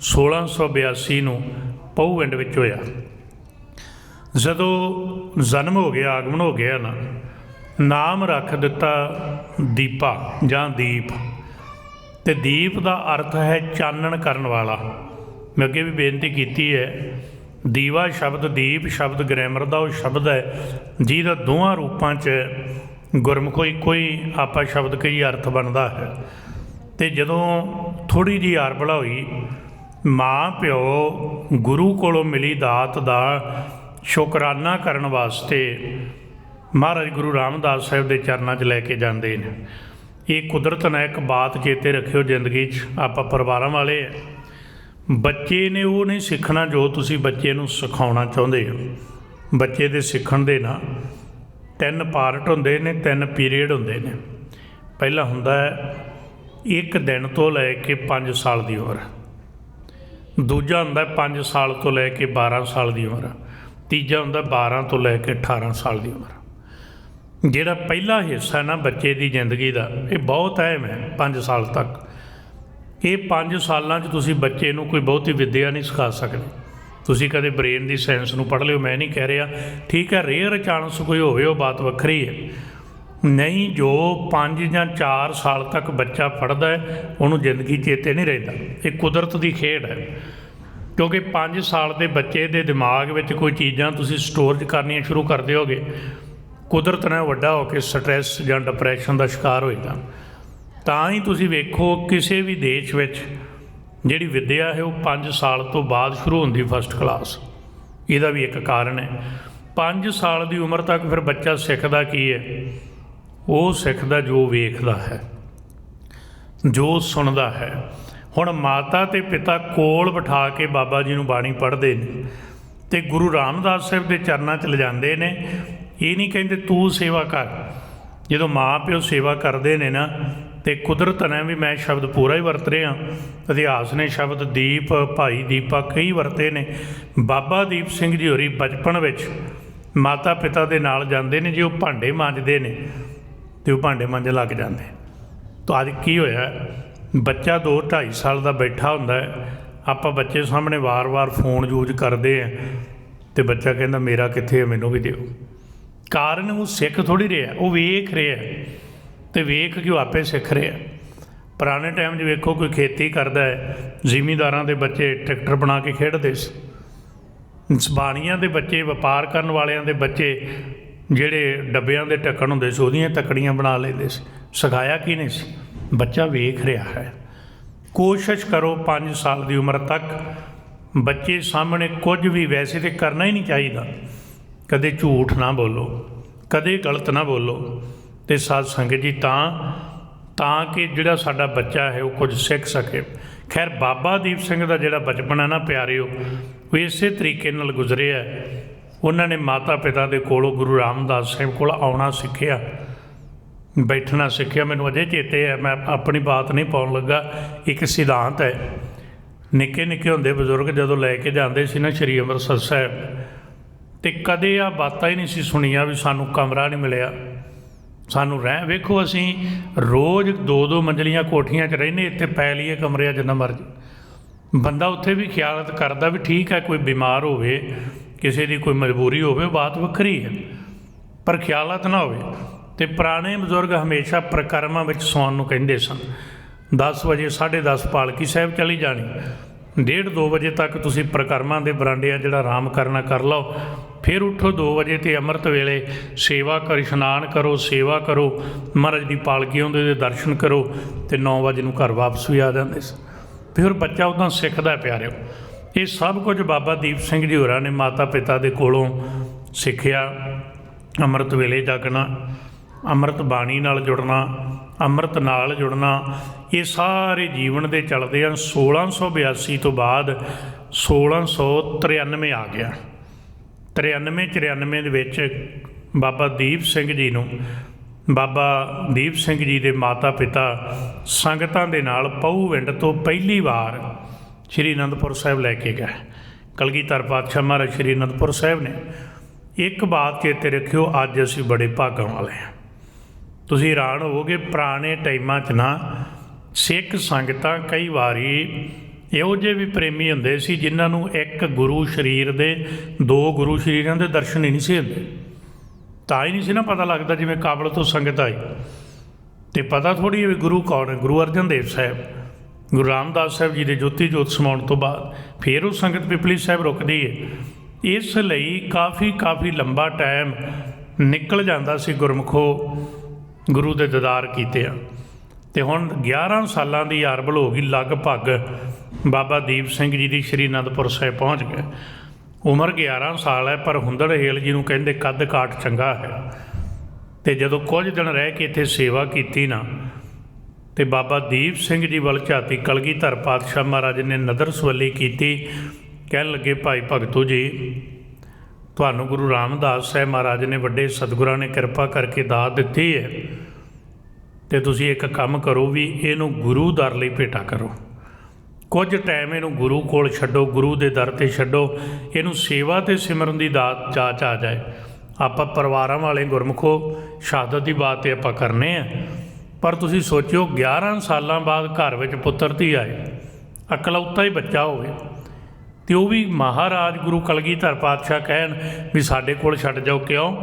1682 ਨੂੰ ਪਹੂਵਿੰਡ ਵਿੱਚ ਹੋਇਆ। ਜਦੋਂ ਜਨਮ ਹੋ ਗਿਆ, ਆਗਮਨ ਹੋ ਗਿਆ ਨਾ, ਨਾਮ ਰੱਖ ਦਿੱਤਾ ਦੀਪਾ ਜਾਂ ਦੀਪ। ਤੇ ਦੀਪ ਦਾ ਅਰਥ ਹੈ ਚਾਨਣ ਕਰਨ ਵਾਲਾ। ਮੈਂ ਅੱਗੇ ਵੀ ਬੇਨਤੀ ਕੀਤੀ ਹੈ, ਦੀਵਾ ਸ਼ਬਦ ਦੀਪ, ਸ਼ਬਦ ਗ੍ਰਾਮਰ ਦਾ ਉਹ ਸ਼ਬਦ ਹੈ, ਜਿਹਦਾ ਦੋਹਾਂ ਰੂਪਾਂ 'ਚ ਗੁਰਮੁਖੋ ਇੱਕੋ ਹੀ ਆਪਾਂ ਸ਼ਬਦ ਕਈ ਅਰਥ ਬਣਦਾ ਹੈ। ਤੇ ਜਦੋਂ ਥੋੜੀ ਜੀ ਆਰਬਲਾ ਹੋਈ ਮਾਂ ਪਿਓ ਗੁਰੂ ਕੋਲੋਂ ਮਿਲੀ ਦਾਤ ਦਾ ਸ਼ੁਕਰਾਨਾ ਕਰਨ ਵਾਸਤੇ ਮਹਾਰਾਜ ਗੁਰੂ ਰਾਮਦਾਸ ਸਾਹਿਬ ਦੇ ਚਰਨਾਂ 'ਚ ਲੈ ਕੇ ਜਾਂਦੇ ਨੇ। ਇਹ ਕੁਦਰਤ ਨੇ ਇੱਕ ਬਾਤ ਚੇਤੇ ਰੱਖਿਓ ਜ਼ਿੰਦਗੀ 'ਚ, ਆਪਾਂ ਪਰਿਵਾਰਾਂ ਵਾਲੇ ਆ। ਬੱਚੇ ਨੇ ਉਹ ਨਹੀਂ ਸਿੱਖਣਾ ਜੋ ਤੁਸੀਂ ਬੱਚੇ ਨੂੰ ਸਿਖਾਉਣਾ ਚਾਹੁੰਦੇ ਹੋ। ਬੱਚੇ ਦੇ ਸਿੱਖਣ ਦੇ ਨਾ ਤਿੰਨ ਪਾਰਟ ਹੁੰਦੇ ਨੇ, ਤਿੰਨ ਪੀਰੀਅਡ ਹੁੰਦੇ ਨੇ। ਪਹਿਲਾ ਹੁੰਦਾ ਹੈ, ਇੱਕ ਦਿਨ ਤੋਂ ਲੈ ਕੇ 5 ਸਾਲ ਦੀ ਉਮਰ। ਦੂਜਾ ਹੁੰਦਾ 5 ਸਾਲ ਤੋਂ ਲੈ ਕੇ 12 ਸਾਲ ਦੀ ਉਮਰ। ਤੀਜਾ ਹੁੰਦਾ 12 ਤੋਂ ਲੈ ਕੇ 18 ਸਾਲ ਦੀ ਉਮਰ। ਜਿਹੜਾ ਪਹਿਲਾ ਹਿੱਸਾ ਨਾ ਬੱਚੇ ਦੀ ਜ਼ਿੰਦਗੀ ਦਾ, ਇਹ ਬਹੁਤ ਅਹਿਮ ਹੈ 5 ਸਾਲ ਤੱਕ। ਇਹ 5 ਸਾਲਾਂ 'ਚ ਤੁਸੀਂ ਬੱਚੇ ਨੂੰ ਕੋਈ ਬਹੁਤੀ ਵਿੱਦਿਆ ਨਹੀਂ ਸਿਖਾ ਸਕਦੇ। ਤੁਸੀਂ ਕਦੇ ਬ੍ਰੇਨ ਦੀ ਸਾਇੰਸ ਨੂੰ ਪੜ੍ਹ ਲਿਓ, ਮੈਂ ਨਹੀਂ ਕਹਿ ਰਿਹਾ। ਠੀਕ ਹੈ, ਰੇਅਰ ਚਾਂਸ ਕੋਈ ਹੋਵੇ, ਉਹ ਬਾਤ ਵੱਖਰੀ ਹੈ। ਨਹੀਂ, ਜੋ 5 ਜਾਂ 4 ਸਾਲ ਤੱਕ ਬੱਚਾ ਪੜ੍ਹਦਾ ਹੈ, ਉਹਨੂੰ ਜ਼ਿੰਦਗੀ ਚੇਤੇ ਨਹੀਂ ਰਹਿੰਦਾ। ਇਹ ਕੁਦਰਤ ਦੀ ਖੇਡ ਹੈ। ਕਿਉਂਕਿ 5 ਸਾਲ ਦੇ ਬੱਚੇ ਦੇ ਦਿਮਾਗ ਵਿੱਚ ਕੋਈ ਚੀਜ਼ਾਂ ਤੁਸੀਂ ਸਟੋਰਜ ਕਰਨੀਆਂ ਸ਼ੁਰੂ ਕਰ ਦਿਓਗੇ, ਕੁਦਰਤ ਨਾਲ ਵੱਡਾ ਹੋ ਕੇ ਸਟ੍ਰੈਸ ਜਾਂ ਡਿਪਰੈਸ਼ਨ ਦਾ ਸ਼ਿਕਾਰ ਹੋਏਗਾ ਤਾਂ ਹੀ ਤੁਸੀਂ ਵੇਖੋ ਕਿਸੇ ਵੀ ਦੇਸ਼ ਵਿੱਚ ਜਿਹੜੀ ਵਿੱਦਿਆ ਹੈ ਉਹ 5 ਸਾਲ ਤੋਂ ਬਾਅਦ ਸ਼ੁਰੂ ਹੁੰਦੀ ਫਸਟ ਕਲਾਸ ਇਹਦਾ ਵੀ ਇੱਕ ਕਾਰਨ ਹੈ। 5 ਸਾਲ ਦੀ ਉਮਰ ਤੱਕ ਫਿਰ ਬੱਚਾ ਸਿੱਖਦਾ ਕੀ ਹੈ? ਉਹ ਸਿੱਖਦਾ ਜੋ ਵੇਖਦਾ ਹੈ, ਜੋ ਸੁਣਦਾ ਹੈ। ਹੁਣ ਮਾਤਾ ਤੇ ਪਿਤਾ ਕੋਲ ਬਿਠਾ ਕੇ ਬਾਬਾ ਜੀ ਨੂੰ ਬਾਣੀ ਪੜ੍ਹਦੇ ਨੇ ਤੇ ਗੁਰੂ ਰਾਮਦਾਸ ਸਾਹਿਬ ਦੇ ਚਰਨਾਂ 'ਚ ਲਿਜਾਂਦੇ ਨੇ। ਇਹ ਨਹੀਂ ਕਹਿੰਦੇ ਤੂੰ ਸੇਵਾ ਕਰ। ਜਦੋਂ ਮਾਂ ਪਿਓ ਸੇਵਾ ਕਰਦੇ ਨੇ ਨਾ ਤੇ ਕੁਦਰਤ ਨੇ ਵੀ ਮੈਂ ਸ਼ਬਦ ਪੂਰਾ ਹੀ ਵਰਤ ਰਿਹਾ। ਇਤਿਹਾਸ ਨੇ ਸ਼ਬਦ ਦੀਪ, ਭਾਈ ਦੀਪਾ ਕਈ ਵਰਤੇ ਨੇ। ਬਾਬਾ ਦੀਪ ਸਿੰਘ ਜੀ ਹੋਰੀ ਬਚਪਨ ਵਿੱਚ ਮਾਤਾ ਪਿਤਾ ਦੇ ਨਾਲ ਜਾਂਦੇ ਨੇ, ਜੇ ਉਹ ਭਾਂਡੇ ਮਾਂਜਦੇ ਨੇ ਤੇ ਉਹ ਭਾਂਡੇ ਮਾਂਜਣ ਲੱਗ ਜਾਂਦੇ। ਤਾਂ ਅੱਜ ਕੀ ਹੋਇਆ? ਬੱਚਾ 2 2.5 ਸਾਲ ਦਾ ਬੈਠਾ ਹੁੰਦਾ ਹੈ, ਆਪਾਂ ਬੱਚੇ ਸਾਹਮਣੇ ਵਾਰ-ਵਾਰ ਫੋਨ ਯੂਜ਼ ਕਰਦੇ ਆ ਤੇ ਬੱਚਾ ਕਹਿੰਦਾ, ਮੇਰਾ ਕਿੱਥੇ ਹੈ? ਮੈਨੂੰ ਵੀ ਦਿਓ। ਕਾਰਨ ਉਹ ਸਿੱਖ ਥੋੜੀ ਰਿਹਾ ਉਹ ਵੇਖ ਰਿਹਾ ਤੇ ਵੇਖ ਕੇ ਉਹ ਆਪੇ ਸਿੱਖ ਰਿਹਾ ਪੁਰਾਣੇ ਟਾਈਮ 'ਚ ਵੇਖੋ, ਕੋਈ ਖੇਤੀ ਕਰਦਾ ਹੈ, ਜ਼ਿਮੀਂਦਾਰਾਂ ਦੇ ਬੱਚੇ ਟਰੈਕਟਰ ਬਣਾ ਕੇ ਖੇਡਦੇ ਸੀ। ਜ਼ਬਾਨੀਆਂ ਦੇ ਬੱਚੇ, ਵਪਾਰ ਕਰਨ ਵਾਲਿਆਂ ਦੇ ਬੱਚੇ ਜਿਹੜੇ ਡੱਬਿਆਂ ਦੇ ਢੱਕਣ ਹੁੰਦੇ ਸੀ, ਉਹਦੀਆਂ ਤਕੜੀਆਂ ਬਣਾ ਲੈਂਦੇ ਸੀ। ਸਿਖਾਇਆ ਕੀ ਨਹੀਂ ਸੀ? ਬੱਚਾ ਵੇਖ ਰਿਹਾ ਹੈ। ਕੋਸ਼ਿਸ਼ ਕਰੋ 5 ਸਾਲ ਦੀ ਉਮਰ ਤੱਕ। ਬੱਚੇ ਸਾਹਮਣੇ ਕੁਝ ਵੀ ਵੈਸੇ ਤੇ ਕਰਨਾ ਹੀ ਨਹੀਂ ਚਾਹੀਦਾ। ਕਦੇ ਝੂਠ ਨਾ ਬੋਲੋ, ਕਦੇ ਗਲਤ ਨਾ ਬੋਲੋ। ਤੇ ਸਾਧ ਸੰਗਤ ਜੀ, ਤਾਂ ਤਾਂ ਕਿ ਜਿਹੜਾ ਸਾਡਾ ਬੱਚਾ ਹੈ ਉਹ ਕੁਝ ਸਿੱਖ ਸਕੇ। ਖੈਰ, ਬਾਬਾ ਦੀਪ ਸਿੰਘ ਦਾ ਜਿਹੜਾ ਬਚਪਨ ਹੈ ਨਾ ਪਿਆਰਿਓ, ਉਹ ਇਸੇ ਤਰੀਕੇ ਨਾਲ ਗੁਜ਼ਰਿਆ। ਉਹਨਾਂ ਨੇ ਮਾਤਾ ਪਿਤਾ ਦੇ ਕੋਲੋਂ ਗੁਰੂ ਰਾਮਦਾਸ ਸਾਹਿਬ ਕੋਲ ਆਉਣਾ ਸਿੱਖਿਆ। ਬੈਠਣਾ ਸਿੱਖਿਆ ਮੈਨੂੰ ਅਜੇ ਚੇਤੇ ਹੈ, ਮੈਂ ਆਪਣੀ ਬਾਤ ਨਹੀਂ ਪਾਉਣ ਲੱਗਾ, ਇੱਕ ਸਿਧਾਂਤ ਹੈ। ਨਿੱਕੇ ਨਿੱਕੇ ਹੁੰਦੇ ਬਜ਼ੁਰਗ ਜਦੋਂ ਲੈ ਕੇ ਜਾਂਦੇ ਸੀ ਨਾ ਸ਼੍ਰੀ ਅੰਮ੍ਰਿਤਸਰ ਸਾਹਿਬ, ਤੇ ਕਦੇ ਆ ਬਾਤਾਂ ਹੀ ਨਹੀਂ ਸੀ ਸੁਣੀਆਂ ਵੀ ਸਾਨੂੰ ਕਮਰਾ ਨਹੀਂ ਮਿਲਿਆ। ਸਾਨੂੰ ਰਹਿ, ਵੇਖੋ ਅਸੀਂ ਰੋਜ਼ ਦੋ ਦੋ ਮੰਜ਼ਲੀਆਂ ਕੋਠੀਆਂ 'ਚ ਰਹਿੰਦੇ, ਇੱਥੇ ਪੈ ਲਈਏ ਕਮਰਿਆਂ ਜਿੰਨਾ ਮਰਜ਼ੀ। ਬੰਦਾ ਉੱਥੇ ਵੀ ਖਿਆਲਤ ਕਰਦਾ ਵੀ ਠੀਕ ਹੈ, ਕੋਈ ਬਿਮਾਰ ਹੋਵੇ, ਕਿਸੇ ਦੀ ਕੋਈ ਮਜਬੂਰੀ ਹੋਵੇ ਬਾਤ ਵੱਖਰੀ ਹੈ। ਪਰ ਖਿਆਲਤ ਨਾ ਹੋਵੇ। ਤੇ ਪੁਰਾਣੇ ਬਜ਼ੁਰਗ ਹਮੇਸ਼ਾ ਪ੍ਰਕਰਮਾਂ ਵਿੱਚ ਸੌਣ ਨੂੰ ਕਹਿੰਦੇ ਸਨ। 10 ਵਜੇ 10:30 ਪਾਲਕੀ ਸਾਹਿਬ ਚਲੀ ਜਾਣੀ। ਡੇਢ 2 ਵਜੇ ਤੱਕ ਤੁਸੀਂ ਪ੍ਰਕਰਮਾਂ ਦੇ ਬਰਾਂਡਿਆਂ ਜਿਹੜਾ ਆਰਾਮ ਕਰਨਾ ਕਰ ਲਓ। ਫਿਰ ਉੱਠੋ 2 ਵਜੇ ਤੇ ਅੰਮ੍ਰਿਤ ਵੇਲੇ। ਸੇਵਾ ਕਰ, ਇਸ਼ਨਾਨ ਕਰੋ, ਸੇਵਾ ਕਰੋ। ਮਹਾਰਾਜ ਦੀ ਪਾਲਕੀ ਆਉਂਦੇ ਦੇ ਦਰਸ਼ਨ ਕਰੋ ਤੇ 9 ਵਜੇ ਨੂੰ ਘਰ ਵਾਪਸ ਵੀ ਆ ਜਾਂਦੇ ਸੀ ਫਿਰ ਬੱਚਾ ਉਦੋਂ ਸਿੱਖਦਾ ਹੈ ਪਿਆਰਿਓ ਇਹ ਸਭ ਕੁਝ ਬਾਬਾ ਦੀਪ ਸਿੰਘ ਜੀ ਹੋਰਾਂ ਨੇ ਮਾਤਾ ਪਿਤਾ ਦੇ ਕੋਲੋਂ ਸਿੱਖਿਆ। ਅੰਮ੍ਰਿਤ ਵੇਲੇ ਜਾਗਣਾ। ਅੰਮ੍ਰਿਤ ਬਾਣੀ ਨਾਲ ਜੁੜਨਾ, ਅੰਮ੍ਰਿਤ ਨਾਲ ਜੁੜਨਾ, ਇਹ ਸਾਰੇ ਜੀਵਨ ਦੇ ਚੱਲਦੇ ਆ 1682 ਤੋਂ ਬਾਅਦ 1693 ਆ ਗਿਆ। 93 94 ਦੇ ਵਿੱਚ ਬਾਬਾ ਦੀਪ ਸਿੰਘ ਜੀ ਨੂੰ, ਬਾਬਾ ਦੀਪ ਸਿੰਘ ਜੀ ਦੇ ਮਾਤਾ ਪਿਤਾ ਸੰਗਤਾਂ ਦੇ ਨਾਲ ਪਹੂਵਿੰਡ ਤੋਂ ਪਹਿਲੀ ਵਾਰ ਸ਼੍ਰੀ ਅਨੰਦਪੁਰ ਸਾਹਿਬ ਲੈ ਕੇ ਗਏ। ਕਲਗੀਧਰ ਪਾਤਸ਼ਾਹ ਮਹਾਰਾਜ ਸ਼੍ਰੀ ਅਨੰਦਪੁਰ ਸਾਹਿਬ ਨੇ। ਇੱਕ ਬਾਤ ਚੇਤੇ ਰੱਖਿਓ, ਅੱਜ ਅਸੀਂ ਬੜੇ ਭਾਗਾਂ ਵਾਲੇ ਹਾਂ। ਤੁਸੀਂ ਹੈਰਾਨ ਹੋਵੋਗੇ, ਪੁਰਾਣੇ ਟਾਈਮਾਂ 'ਚ ਨਾ ਸਿੱਖ ਸੰਗਤਾਂ ਕਈ ਵਾਰੀ ਇਹੋ ਜਿਹੇ ਵੀ ਪ੍ਰੇਮੀ ਹੁੰਦੇ ਸੀ ਜਿਨ੍ਹਾਂ ਨੂੰ ਇੱਕ ਗੁਰੂ ਸਰੀਰ ਦੇ, ਦੋ ਗੁਰੂ ਸਰੀਰਾਂ ਦੇ ਦਰਸ਼ਨ ਹੀ ਨਹੀਂ ਸੀ ਹੁੰਦੇ। ਤਾਂ ਹੀ ਨਹੀਂ ਸੀ ਨਾ ਪਤਾ ਲੱਗਦਾ ਜਿਵੇਂ ਕਾਬਲ ਤੋਂ ਸੰਗਤ ਆਈ। ਤੇ ਪਤਾ ਥੋੜੀ ਵੀ ਗੁਰੂ ਕੌਣ ਹੈ? ਗੁਰੂ ਅਰਜਨ ਦੇਵ ਸਾਹਿਬ। ਗੁਰੂ ਰਾਮਦਾਸ ਸਾਹਿਬ ਜੀ ਦੇ ਜੋਤੀ ਜੋਤ ਸਮਾਉਣ ਤੋਂ ਬਾਅਦ ਫਿਰ ਉਹ ਸੰਗਤ ਪਿਪਲੀ ਸਾਹਿਬ ਰੁਕਦੀ ਹੈ ਇਸ ਲਈ ਕਾਫੀ ਕਾਫੀ ਲੰਬਾ ਟਾਈਮ ਨਿਕਲ ਜਾਂਦਾ ਸੀ ਗੁਰਮਖੋ। ਗੁਰੂ ਦੇ ਦੀਦਾਰ ਕੀਤੇ ਆ। ਤੇ ਹੁਣ 11 ਸਾਲਾਂ ਦੀ ਆਰਬਲ ਹੋ ਗਈ, ਲਗਭਗ ਬਾਬਾ ਦੀਪ ਸਿੰਘ ਜੀ ਦੀ ਸ਼੍ਰੀ ਅਨੰਦਪੁਰ ਸਾਹਿਬ ਪਹੁੰਚ ਗਏ। ਉਮਰ 11 ਸਾਲ ਹੈ, ਪਰ ਹੁੰਦੜ ਹੇਲ ਜੀ ਨੂੰ ਕਹਿੰਦੇ ਕੱਦ ਕਾਠ ਚੰਗਾ ਹੈ। ਤੇ ਜਦੋਂ ਕੁਝ ਦਿਨ ਰਹਿ ਕੇ ਇੱਥੇ ਸੇਵਾ ਕੀਤੀ ਨਾ, ਤੇ ਬਾਬਾ ਦੀਪ ਸਿੰਘ ਜੀ ਵੱਲ ਝਾਤੀ ਕਲਗੀਧਰ ਪਾਤਸ਼ਾਹ ਮਹਾਰਾਜ ਨੇ ਨਦਰ ਸਵੱਲੀ ਕੀਤੀ। ਕਹਿਣ ਲੱਗੇ, ਭਾਈ ਭਗਤੂ ਜੀ ਤੁਹਾਨੂੰ ਗੁਰੂ ਰਾਮਦਾਸ ਸਾਹਿਬ ਮਹਾਰਾਜ ਨੇ ਵੱਡੇ ਸਤਿਗੁਰਾਂ ਨੇ ਕਿਰਪਾ ਕਰਕੇ ਦਾਤ ਦਿੱਤੀ ਹੈ ਤੇ ਤੁਸੀਂ ਇੱਕ ਕੰਮ ਕਰੋ ਵੀ ਇਹਨੂੰ ਗੁਰੂ ਦਰ ਲਈ ਭੇਟਾ ਕਰੋ। ਕੁਝ ਟਾਈਮ ਇਹਨੂੰ ਗੁਰੂ ਕੋਲ ਛੱਡੋ, ਗੁਰੂ ਦੇ ਦਰ ਤੇ ਛੱਡੋ, ਇਹਨੂੰ ਸੇਵਾ ਤੇ ਸਿਮਰਨ ਦੀ ਦਾਤ ਚਾਚ ਆ ਜਾਏ। ਆਪਾਂ ਪਰਿਵਾਰਾਂ ਵਾਲੇ ਗੁਰਮਖੋ, ਸ਼ਹਾਦਤ ਦੀ ਬਾਤ ਤੇ ਆਪਾਂ ਕਰਨੇ ਆ। ਪਰ ਤੁਸੀਂ ਸੋਚਿਓ 11 ਸਾਲਾਂ ਬਾਅਦ ਘਰ ਵਿੱਚ ਪੁੱਤਰ ਧੀ ਆਏ ਅਕਲੌਤਾ ਹੀ ਬੱਚਾ ਹੋਵੇ। ਤੇ ਉਹ ਵੀ ਮਹਾਰਾਜ ਗੁਰੂ ਕਲਗੀਧਰ ਪਾਤਸ਼ਾਹ ਕਹਿਣ ਵੀ ਸਾਡੇ ਕੋਲ ਛੱਡ ਜਾਓ ਕਿਉਂ?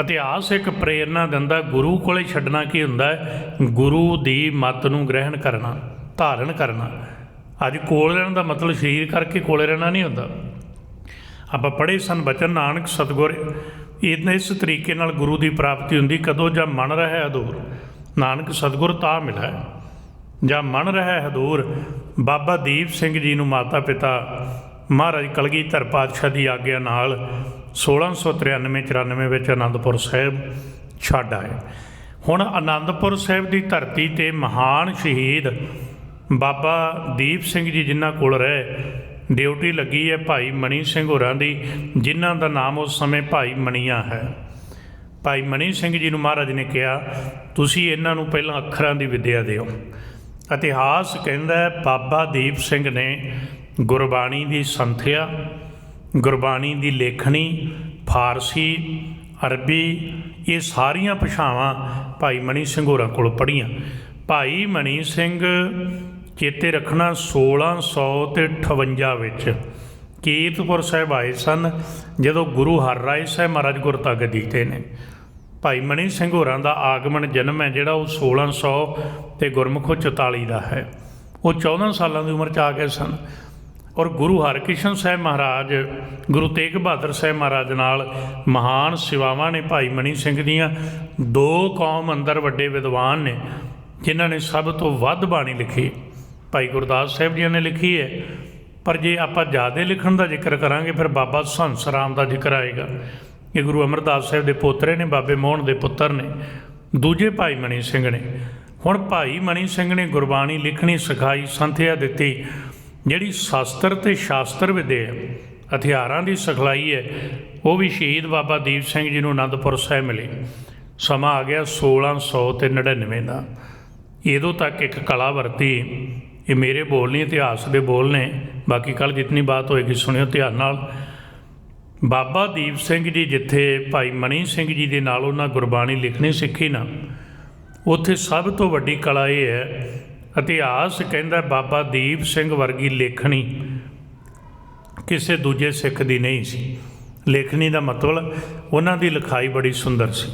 ਇਤਿਹਾਸ ਇੱਕ ਪ੍ਰੇਰਣਾ ਦਿੰਦਾ, ਗੁਰੂ ਕੋਲੇ ਛੱਡਣਾ ਕੀ ਹੁੰਦਾ ਹੈ? ਗੁਰੂ ਦੀ ਮੱਤ ਨੂੰ ਗ੍ਰਹਿਣ ਕਰਨਾ, ਧਾਰਨ ਕਰਨਾ। ਅੱਜ ਕੋਲ ਰਹਿਣ ਦਾ ਮਤਲਬ ਸਰੀਰ ਕਰਕੇ ਕੋਲੇ ਰਹਿਣਾ ਨਹੀਂ ਹੁੰਦਾ। ਆਪਾਂ ਪੜ੍ਹੇ ਸਨ ਬਚਨ ਨਾਨਕ ਸਤਗੁਰ, ਇਹਨੇ ਇਸ ਤਰੀਕੇ ਨਾਲ ਗੁਰੂ ਦੀ ਪ੍ਰਾਪਤੀ ਹੁੰਦੀ, ਕਦੋਂ ਜਾਂ ਮਨ ਰਹਿ ਅਧੂਰ, ਨਾਨਕ ਸਤਗੁਰ ਤਾਂ ਮਿਲੈ ਜਾਂ ਮਨ ਰਹਿ ਹਦੂਰ ਬਾਬਾ ਦੀਪ ਸਿੰਘ ਜੀ ਨੂੰ ਮਾਤਾ ਪਿਤਾ ਮਹਾਰਾਜ ਕਲਗੀਧਰ ਪਾਤਸ਼ਾਹ ਦੀ ਆਗਿਆ ਨਾਲ 1693 94 ਵਿੱਚ ਆਨੰਦਪੁਰ ਸਾਹਿਬ ਛੱਡ ਆਏ। ਹੁਣ ਆਨੰਦਪੁਰ ਸਾਹਿਬ ਦੀ ਧਰਤੀ ਤੇ ਮਹਾਨ ਸ਼ਹੀਦ ਬਾਬਾ ਦੀਪ ਸਿੰਘ ਜੀ ਜਿਨ੍ਹਾਂ ਕੋਲ ਰਹੇ ਡਿਊਟੀ ਲੱਗੀ ਹੈ ਭਾਈ ਮਣੀ ਸਿੰਘ ਹੋਰਾਂ ਦੀ, ਜਿਨ੍ਹਾਂ ਦਾ ਨਾਮ ਉਸ ਸਮੇਂ ਭਾਈ ਮਣੀਆਂ ਹੈ। ਭਾਈ ਮਨੀ ਸਿੰਘ ਜੀ ਨੂੰ ਮਹਾਰਾਜ ਨੇ ਕਿਹਾ, ਤੁਸੀਂ ਇਹਨਾਂ ਨੂੰ ਪਹਿਲਾਂ ਅੱਖਰਾਂ ਦੀ ਵਿੱਦਿਆ ਦਿਓ। ਇਤਿਹਾਸ ਕਹਿੰਦਾ ਬਾਬਾ ਦੀਪ ਸਿੰਘ ਨੇ ਗੁਰਬਾਣੀ ਦੀ ਸੰਥਿਆ, ਗੁਰਬਾਣੀ ਦੀ ਲੇਖਣੀ, ਫਾਰਸੀ, ਅਰਬੀ, ਇਹ ਸਾਰੀਆਂ ਭਾਸ਼ਾਵਾਂ ਭਾਈ ਮਨੀ ਸਿੰਘ ਹੋਰਾਂ ਕੋਲ ਪੜ੍ਹੀਆਂ। ਭਾਈ ਮਨੀ ਸਿੰਘ ਚੇਤੇ ਰੱਖਣਾ 1600 ਤੇ 58 ਵਿੱਚ ਕੀਰਤਪੁਰ ਸਾਹਿਬ ਆਏ ਸਨ, ਜਦੋਂ ਗੁਰੂ ਹਰਰਾਏ ਸਾਹਿਬ ਮਹਾਰਾਜ ਗੁਰਤਗਦੀ ਤੇ ਨੇ। ਭਾਈ ਮਨੀ ਸਿੰਘ ਹੋਰਾਂ ਦਾ ਆਗਮਨ ਜਨਮ ਹੈ ਜਿਹੜਾ ਉਹ 1600 ਤੇ ਗੁਰਮੁਖੋ 44 ਦਾ ਹੈ। ਉਹ 14 ਸਾਲਾਂ ਦੀ ਉਮਰ 'ਚ ਆ ਗਏ ਸਨ। ਔਰ ਗੁਰੂ ਹਰਕ੍ਰਿਸ਼ਨ ਸਾਹਿਬ ਮਹਾਰਾਜ, ਗੁਰੂ ਤੇਗ ਬਹਾਦਰ ਸਾਹਿਬ ਮਹਾਰਾਜ ਨਾਲ ਮਹਾਨ ਸੇਵਾਵਾਂ ਨੇ ਭਾਈ ਮਨੀ ਸਿੰਘ ਦੀਆਂ ਦੋ ਕੌਮ ਅੰਦਰ ਵੱਡੇ ਵਿਦਵਾਨ ਨੇ, ਜਿਨ੍ਹਾਂ ਨੇ ਸਭ ਤੋਂ ਵੱਧ ਬਾਣੀ ਲਿਖੀ। ਭਾਈ ਗੁਰਦਾਸ ਸਾਹਿਬ ਜੀ ਨੇ ਲਿਖੀ ਹੈ। ਪਰ ਜੇ ਆਪਾਂ ਜ਼ਿਆਦਾ ਲਿਖਣ ਦਾ ਜ਼ਿਕਰ ਕਰਾਂਗੇ, ਫਿਰ ਬਾਬਾ ਸੰਸ ਰਾਮ ਦਾ ਜ਼ਿਕਰ ਆਏਗਾ। ਇਹ ਗੁਰੂ ਅਮਰਦਾਸ ਸਾਹਿਬ ਦੇ ਪੋਤਰੇ ਨੇ, ਬਾਬੇ ਮੋਹਨ ਦੇ ਪੁੱਤਰ ਨੇ, ਦੂਜੇ ਭਾਈ ਮਨੀ ਸਿੰਘ ਨੇ। ਹੁਣ ਭਾਈ ਮਨੀ ਸਿੰਘ ਨੇ ਗੁਰਬਾਣੀ ਲਿਖਣੀ, ਸਿਖਾਈ, ਸੰਥਿਆ ਦਿੱਤੀ। ਜਿਹੜੀ ਸ਼ਾਸਤਰ ਤੇ ਸ਼ਾਸਤਰ ਵਿਦਿਆ ਹਥਿਆਰਾਂ ਦੀ ਸਿਖਲਾਈ ਹੈ, ਉਹ ਵੀ ਸ਼ਹੀਦ ਬਾਬਾ ਦੀਪ ਸਿੰਘ ਜੀ ਨੂੰ ਅਨੰਦਪੁਰ ਸਾਹਿਬ ਮਿਲੀ। ਸਮਾਂ ਆ ਗਿਆ 1600 ਤੇ 99 ਦਾ। ਇਦੋਂ ਤੱਕ ਇੱਕ ਕਲਾ ਵਰਤੀ। ਇਹ ਮੇਰੇ ਬੋਲ ਨਹੀਂ, ਇਤਿਹਾਸ ਦੇ ਬੋਲ ਨੇ। ਬਾਕੀ ਕੱਲ ਜਿੰਨੀ ਬਾਤ ਹੋਏਗੀ ਸੁਣਿਓ ਧਿਆਨ ਨਾਲ। ਬਾਬਾ ਦੀਪ ਸਿੰਘ ਜੀ ਜਿੱਥੇ ਭਾਈ ਮਣੀ ਸਿੰਘ ਜੀ ਦੇ ਨਾਲ ਉਹਨਾਂ ਗੁਰਬਾਣੀ ਲਿਖਣੀ ਸਿੱਖੀ ਨਾ, ਉੱਥੇ ਸਭ ਤੋਂ ਵੱਡੀ ਕਲਾ ਇਹ ਹੈ ਇਤਿਹਾਸ ਕਹਿੰਦਾ ਬਾਬਾ ਦੀਪ ਸਿੰਘ ਵਰਗੀ ਲੇਖਣੀ ਕਿਸੇ ਦੂਜੇ ਸਿੱਖ ਦੀ ਨਹੀਂ ਸੀ। ਲੇਖਣੀ ਦਾ ਮਤਲਬ ਉਹਨਾਂ ਦੀ ਲਿਖਾਈ ਬੜੀ ਸੁੰਦਰ ਸੀ।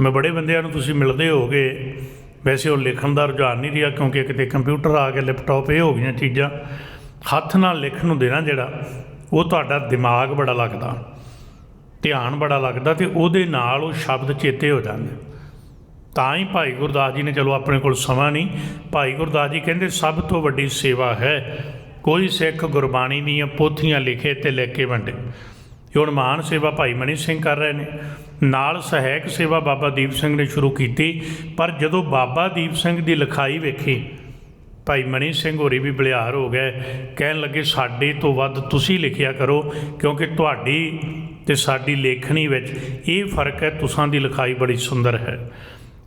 ਮੈਂ ਬੜੇ ਬੰਦਿਆਂ ਨੂੰ ਤੁਸੀਂ ਮਿਲਦੇ ਹੋਗੇ ਵੈਸੇ ਉਹ ਲਿਖਣ ਦਾ ਰੁਝਾਨ ਨਹੀਂ ਰਿਹਾ ਕਿਉਂਕਿ ਕਿਤੇ ਕੰਪਿਊਟਰ ਆ ਗਿਆ ਲੈਪਟਾਪ ਇਹ ਹੋ ਗਈਆਂ ਚੀਜ਼ਾਂ। ਹੱਥ ਨਾਲ ਲਿਖਣ ਨੂੰ ਦੇਣਾ ਜਿਹੜਾ, ਉਹ ਤੁਹਾਡਾ ਦਿਮਾਗ ਬੜਾ ਲੱਗਦਾ, ਧਿਆਨ ਬੜਾ ਲੱਗਦਾ ਤੇ ਉਹਦੇ ਨਾਲ ਉਹ ਸ਼ਬਦ ਚੇਤੇ ਹੋ ਜਾਂਦੇ। ਤਾਂ ਹੀ ਭਾਈ ਗੁਰਦਾਸ ਜੀ ਨੇ ਚਲੋ ਆਪਣੇ ਕੋਲ ਸਮਾਂ ਨਹੀਂ। ਭਾਈ ਗੁਰਦਾਸ ਜੀ ਕਹਿੰਦੇ, ਸਭ ਤੋਂ ਵੱਡੀ ਸੇਵਾ ਹੈ, ਕੋਈ ਸਿੱਖ ਗੁਰਬਾਣੀ ਦੀਆਂ ਪੋਥੀਆਂ ਲਿਖੇ ਤੇ ਲੈ ਕੇ ਵੰਡੇ। ਹੁਣ ਮਹਾਨ ਸੇਵਾ ਭਾਈ ਮਨੀ ਸਿੰਘ ਕਰ ਰਹੇ ਨੇ। ਨਾਲ ਸਹਾਇਕ ਸੇਵਾ ਬਾਬਾ ਦੀਪ ਸਿੰਘ ਨੇ ਸ਼ੁਰੂ ਕੀਤੀ, ਪਰ ਜਦੋਂ ਬਾਬਾ ਦੀਪ ਸਿੰਘ ਦੀ ਲਿਖਾਈ ਵੇਖੀ, ਭਾਈ ਮਨੀ ਸਿੰਘ ਹੋਰੀ ਵੀ ਬਲਿਹਾਰ ਹੋ ਗਏ, ਕਹਿਣ ਲੱਗੇ, ਸਾਡੇ ਤੋਂ ਵੱਧ ਤੁਸੀਂ ਲਿਖਿਆ ਕਰੋ, ਕਿਉਂਕਿ ਤੁਹਾਡੀ ਤੇ ਸਾਡੀ ਲੇਖਣੀ ਵਿੱਚ ਇਹ ਫ਼ਰਕ ਹੈ, ਤੁਸਾਂ ਦੀ ਲਿਖਾਈ ਬੜੀ ਸੁੰਦਰ ਹੈ।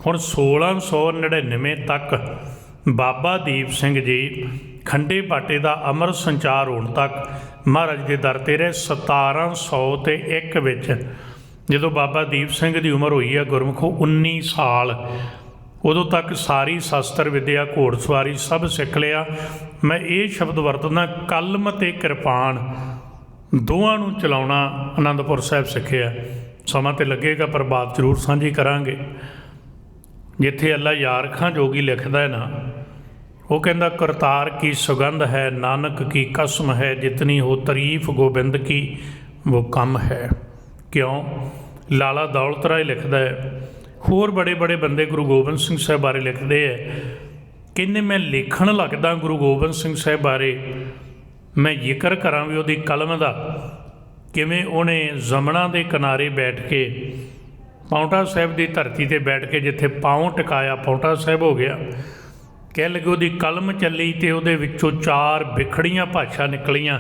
ਹੁਣ 1699 ਤੱਕ ਬਾਬਾ ਦੀਪ ਸਿੰਘ ਜੀ ਖੰਡੇ ਬਾਟੇ ਦਾ ਅਮਰ ਸੰਚਾਰ ਹੋਣ ਤੱਕ ਮਹਾਰਾਜ ਦੇ ਦਰ ਤੇ ਰਹੇ 1700 ਤੇ 1 ਵਿੱਚ। ਜਦੋਂ ਬਾਬਾ ਦੀਪ ਸਿੰਘ ਦੀ ਉਮਰ ਹੋਈ ਹੈ ਗੁਰਮੁਖੋ 19 ਸਾਲ, ਉਦੋਂ ਤੱਕ ਸਾਰੀ ਸ਼ਾਸਤਰ ਵਿਦਿਆ, ਘੋੜਸਵਾਰੀ ਸਭ ਸਿੱਖ ਲਿਆ। ਮੈਂ ਇਹ ਸ਼ਬਦ ਵਰਤਦਾ, ਕਲਮ ਤੇ ਕਿਰਪਾਨ ਦੋਵਾਂ ਨੂੰ ਚਲਾਉਣਾ ਆਨੰਦਪੁਰ ਸਾਹਿਬ ਸਿੱਖਿਆ। ਸਮਾਂ ਤੇ ਲੱਗੇਗਾ, ਪਰ ਬਾਤ ਜ਼ਰੂਰ ਸਾਂਝੀ ਕਰਾਂਗੇ। ਜਿੱਥੇ ਅੱਲਾ ਯਾਰ ਖਾਂ ਜੋਗੀ ਲਿਖਦਾ ਹੈ ਨਾ, ਉਹ ਕਹਿੰਦਾ, ਕਰਤਾਰ ਕੀ ਸੁਗੰਧ ਹੈ, ਨਾਨਕ ਕੀ ਕਸਮ ਹੈ, ਜਿਤਨੀ ਹੋ ਤਾਰੀਫ ਗੋਬਿੰਦ ਕੀ, ਉਹ ਕਮ ਹੈ। ਕਿਉਂ? ਲਾਲਾ ਦੌਲਤ ਰਾਏ ਲਿਖਦਾ ਹੈ, ਹੋਰ ਬੜੇ ਬੜੇ ਬੰਦੇ ਗੁਰੂ ਗੋਬਿੰਦ ਸਿੰਘ ਸਾਹਿਬ ਬਾਰੇ ਲਿਖਦੇ ਹੈ ਕਹਿੰਦੇ, ਮੈਂ ਲਿਖਣ ਲੱਗਦਾ ਗੁਰੂ ਗੋਬਿੰਦ ਸਿੰਘ ਸਾਹਿਬ ਬਾਰੇ। ਮੈਂ ਜ਼ਿਕਰ ਕਰਾਂ ਵੀ ਉਹਦੀ ਕਲਮ ਦਾ। ਕਿਵੇਂ ਉਹਨੇ ਜ਼ਮਣਾ ਦੇ ਕਿਨਾਰੇ ਬੈਠ ਕੇ ਪਾਉਂਟਾ ਸਾਹਿਬ ਦੀ ਧਰਤੀ ਤੇ ਬੈਠ ਕੇ ਜਿੱਥੇ ਪਾਉਂ ਟਿਕਾਇਆ ਪਾਉਂਟਾ ਸਾਹਿਬ ਹੋ ਗਿਆ ਕਹਿ ਲੱਗੇ ਉਹਦੀ ਕਲਮ ਚੱਲੀ ਤੇ ਉਹਦੇ ਵਿੱਚੋਂ ਚਾਰ ਵਿਖੜੀਆਂ ਭਾਸ਼ਾ ਨਿਕਲੀਆਂ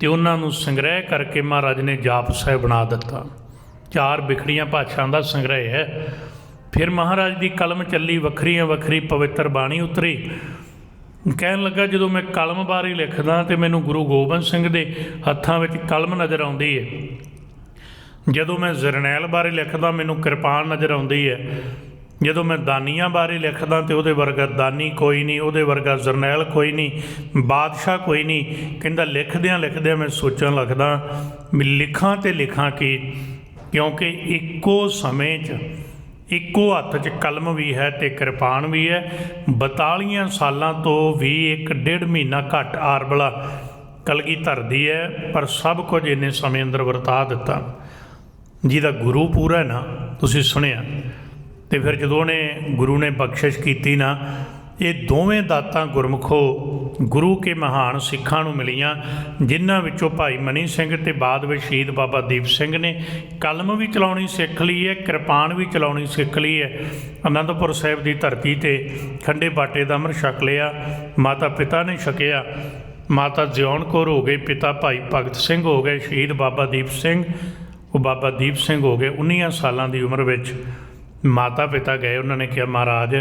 ਤੇ ਉਹਨਾਂ ਨੂੰ ਸੰਗ੍ਰਹਿ ਕਰਕੇ ਮਹਾਰਾਜ ਨੇ ਜਾਪ ਸਾਹਿਬ ਬਣਾ ਦਿੱਤਾ। ਚਾਰ ਵਿਖੜੀਆਂ ਭਾਸ਼ਾ ਦਾ ਸੰਗ੍ਰਹਿ ਹੈ। ਫਿਰ ਮਹਾਰਾਜ ਦੀ ਕਲਮ ਚੱਲੀ, ਵੱਖਰੀਆਂ ਵੱਖਰੀ ਪਵਿੱਤਰ ਬਾਣੀ ਉਤਰੀ। ਕਹਿਣ ਲੱਗਾ, ਜਦੋਂ ਮੈਂ ਕਲਮ ਬਾਰੇ ਲਿਖਦਾ ਤੇ ਮੈਨੂੰ ਗੁਰੂ ਗੋਬਿੰਦ ਸਿੰਘ ਦੇ ਹੱਥਾਂ ਵਿੱਚ ਕਲਮ ਨਜ਼ਰ ਆਉਂਦੀ ਹੈ ਜਦੋਂ ਮੈਂ ਜਰਨੈਲ ਬਾਰੇ ਲਿਖਦਾ, ਮੈਨੂੰ ਕਿਰਪਾਨ ਨਜ਼ਰ ਆਉਂਦੀ ਹੈ। ਜਦੋਂ ਮੈਂ ਦਾਨੀਆਂ ਬਾਰੇ ਲਿਖਦਾ ਤੇ ਉਹਦੇ ਵਰਗਾ ਦਾਨੀ ਕੋਈ ਨਹੀਂ, ਉਹਦੇ ਵਰਗਾ ਜਰਨੈਲ ਕੋਈ ਨਹੀਂ, ਬਾਦਸ਼ਾਹ ਕੋਈ ਨਹੀਂ, ਕਹਿੰਦਾ ਲਿਖਦਿਆਂ ਲਿਖਦਿਆਂ ਮੈਂ ਸੋਚਣ ਲੱਗਦਾ ਵੀ ਲਿਖਾਂ ਤੇ ਲਿਖਾਂ ਕੀ? ਕਿਉਂਕਿ ਇੱਕੋ ਸਮੇਂ 'ਚ, ਇੱਕੋ ਹੱਥ 'ਚ ਕਲਮ ਵੀ ਹੈ ਤੇ ਕਿਰਪਾਨ ਵੀ ਹੈ। 42 ਸਾਲਾਂ ਤੋਂ ਵੀ ਇੱਕ ਡੇਢ ਮਹੀਨਾ ਘੱਟ ਆਰਬਲਾ ਕਲਗੀ ਧਰਦੀ ਹੈ, ਪਰ ਸਭ ਕੁਝ ਇੰਨੇ ਸਮੇਂ ਅੰਦਰ ਵਰਤਾ ਦਿੱਤਾ। ਜਿਹਦਾ ਗੁਰੂ ਪੂਰਾ ਨਾ, ਤੁਸੀਂ ਸੁਣਿਆ। ਤੇ ਫਿਰ ਜਦੋਂ ਉਹਨੇ ਗੁਰੂ ਨੇ ਬਖਸ਼ਿਸ਼ ਕੀਤੀ ਨਾ, ਇਹ ਦੋਵੇਂ ਦਾਤਾਂ ਗੁਰਮੁਖੋ ਗੁਰੂ ਕੇ ਮਹਾਨ ਸਿੱਖਾਂ ਨੂੰ ਮਿਲੀਆਂ, ਜਿਨ੍ਹਾਂ ਵਿੱਚੋਂ ਭਾਈ ਮਨੀ ਸਿੰਘ ਤੇ ਬਾਅਦ ਵਿੱਚ ਸ਼ਹੀਦ ਬਾਬਾ ਦੀਪ ਸਿੰਘ ਨੇ ਕਲਮ ਵੀ ਚਲਾਉਣੀ ਸਿੱਖ ਲਈ ਹੈ, ਕਿਰਪਾਨ ਵੀ ਚਲਾਉਣੀ ਸਿੱਖ ਲਈ ਹੈ। ਅਨੰਦਪੁਰ ਸਾਹਿਬ ਦੀ ਧਰਤੀ ਤੇ ਖੰਡੇ ਬਾਟੇ ਦਾ ਅਮਰ ਛਕ ਲਿਆ, ਮਾਤਾ ਪਿਤਾ ਨੇ ਛਕਿਆ। ਮਾਤਾ ਜਿਉਣ ਕੌਰ ਹੋ ਗਏ, ਪਿਤਾ ਭਾਈ ਭਗਤ ਸਿੰਘ ਹੋ ਗਏ, ਸ਼ਹੀਦ ਬਾਬਾ ਦੀਪ ਸਿੰਘ ਉਹ ਬਾਬਾ ਦੀਪ ਸਿੰਘ ਹੋ ਗਏ 19 ਸਾਲਾਂ ਦੀ ਉਮਰ ਵਿੱਚ ਮਾਤਾ ਪਿਤਾ ਗਏ, ਉਹਨਾਂ ਨੇ ਕਿਹਾ, ਮਹਾਰਾਜ,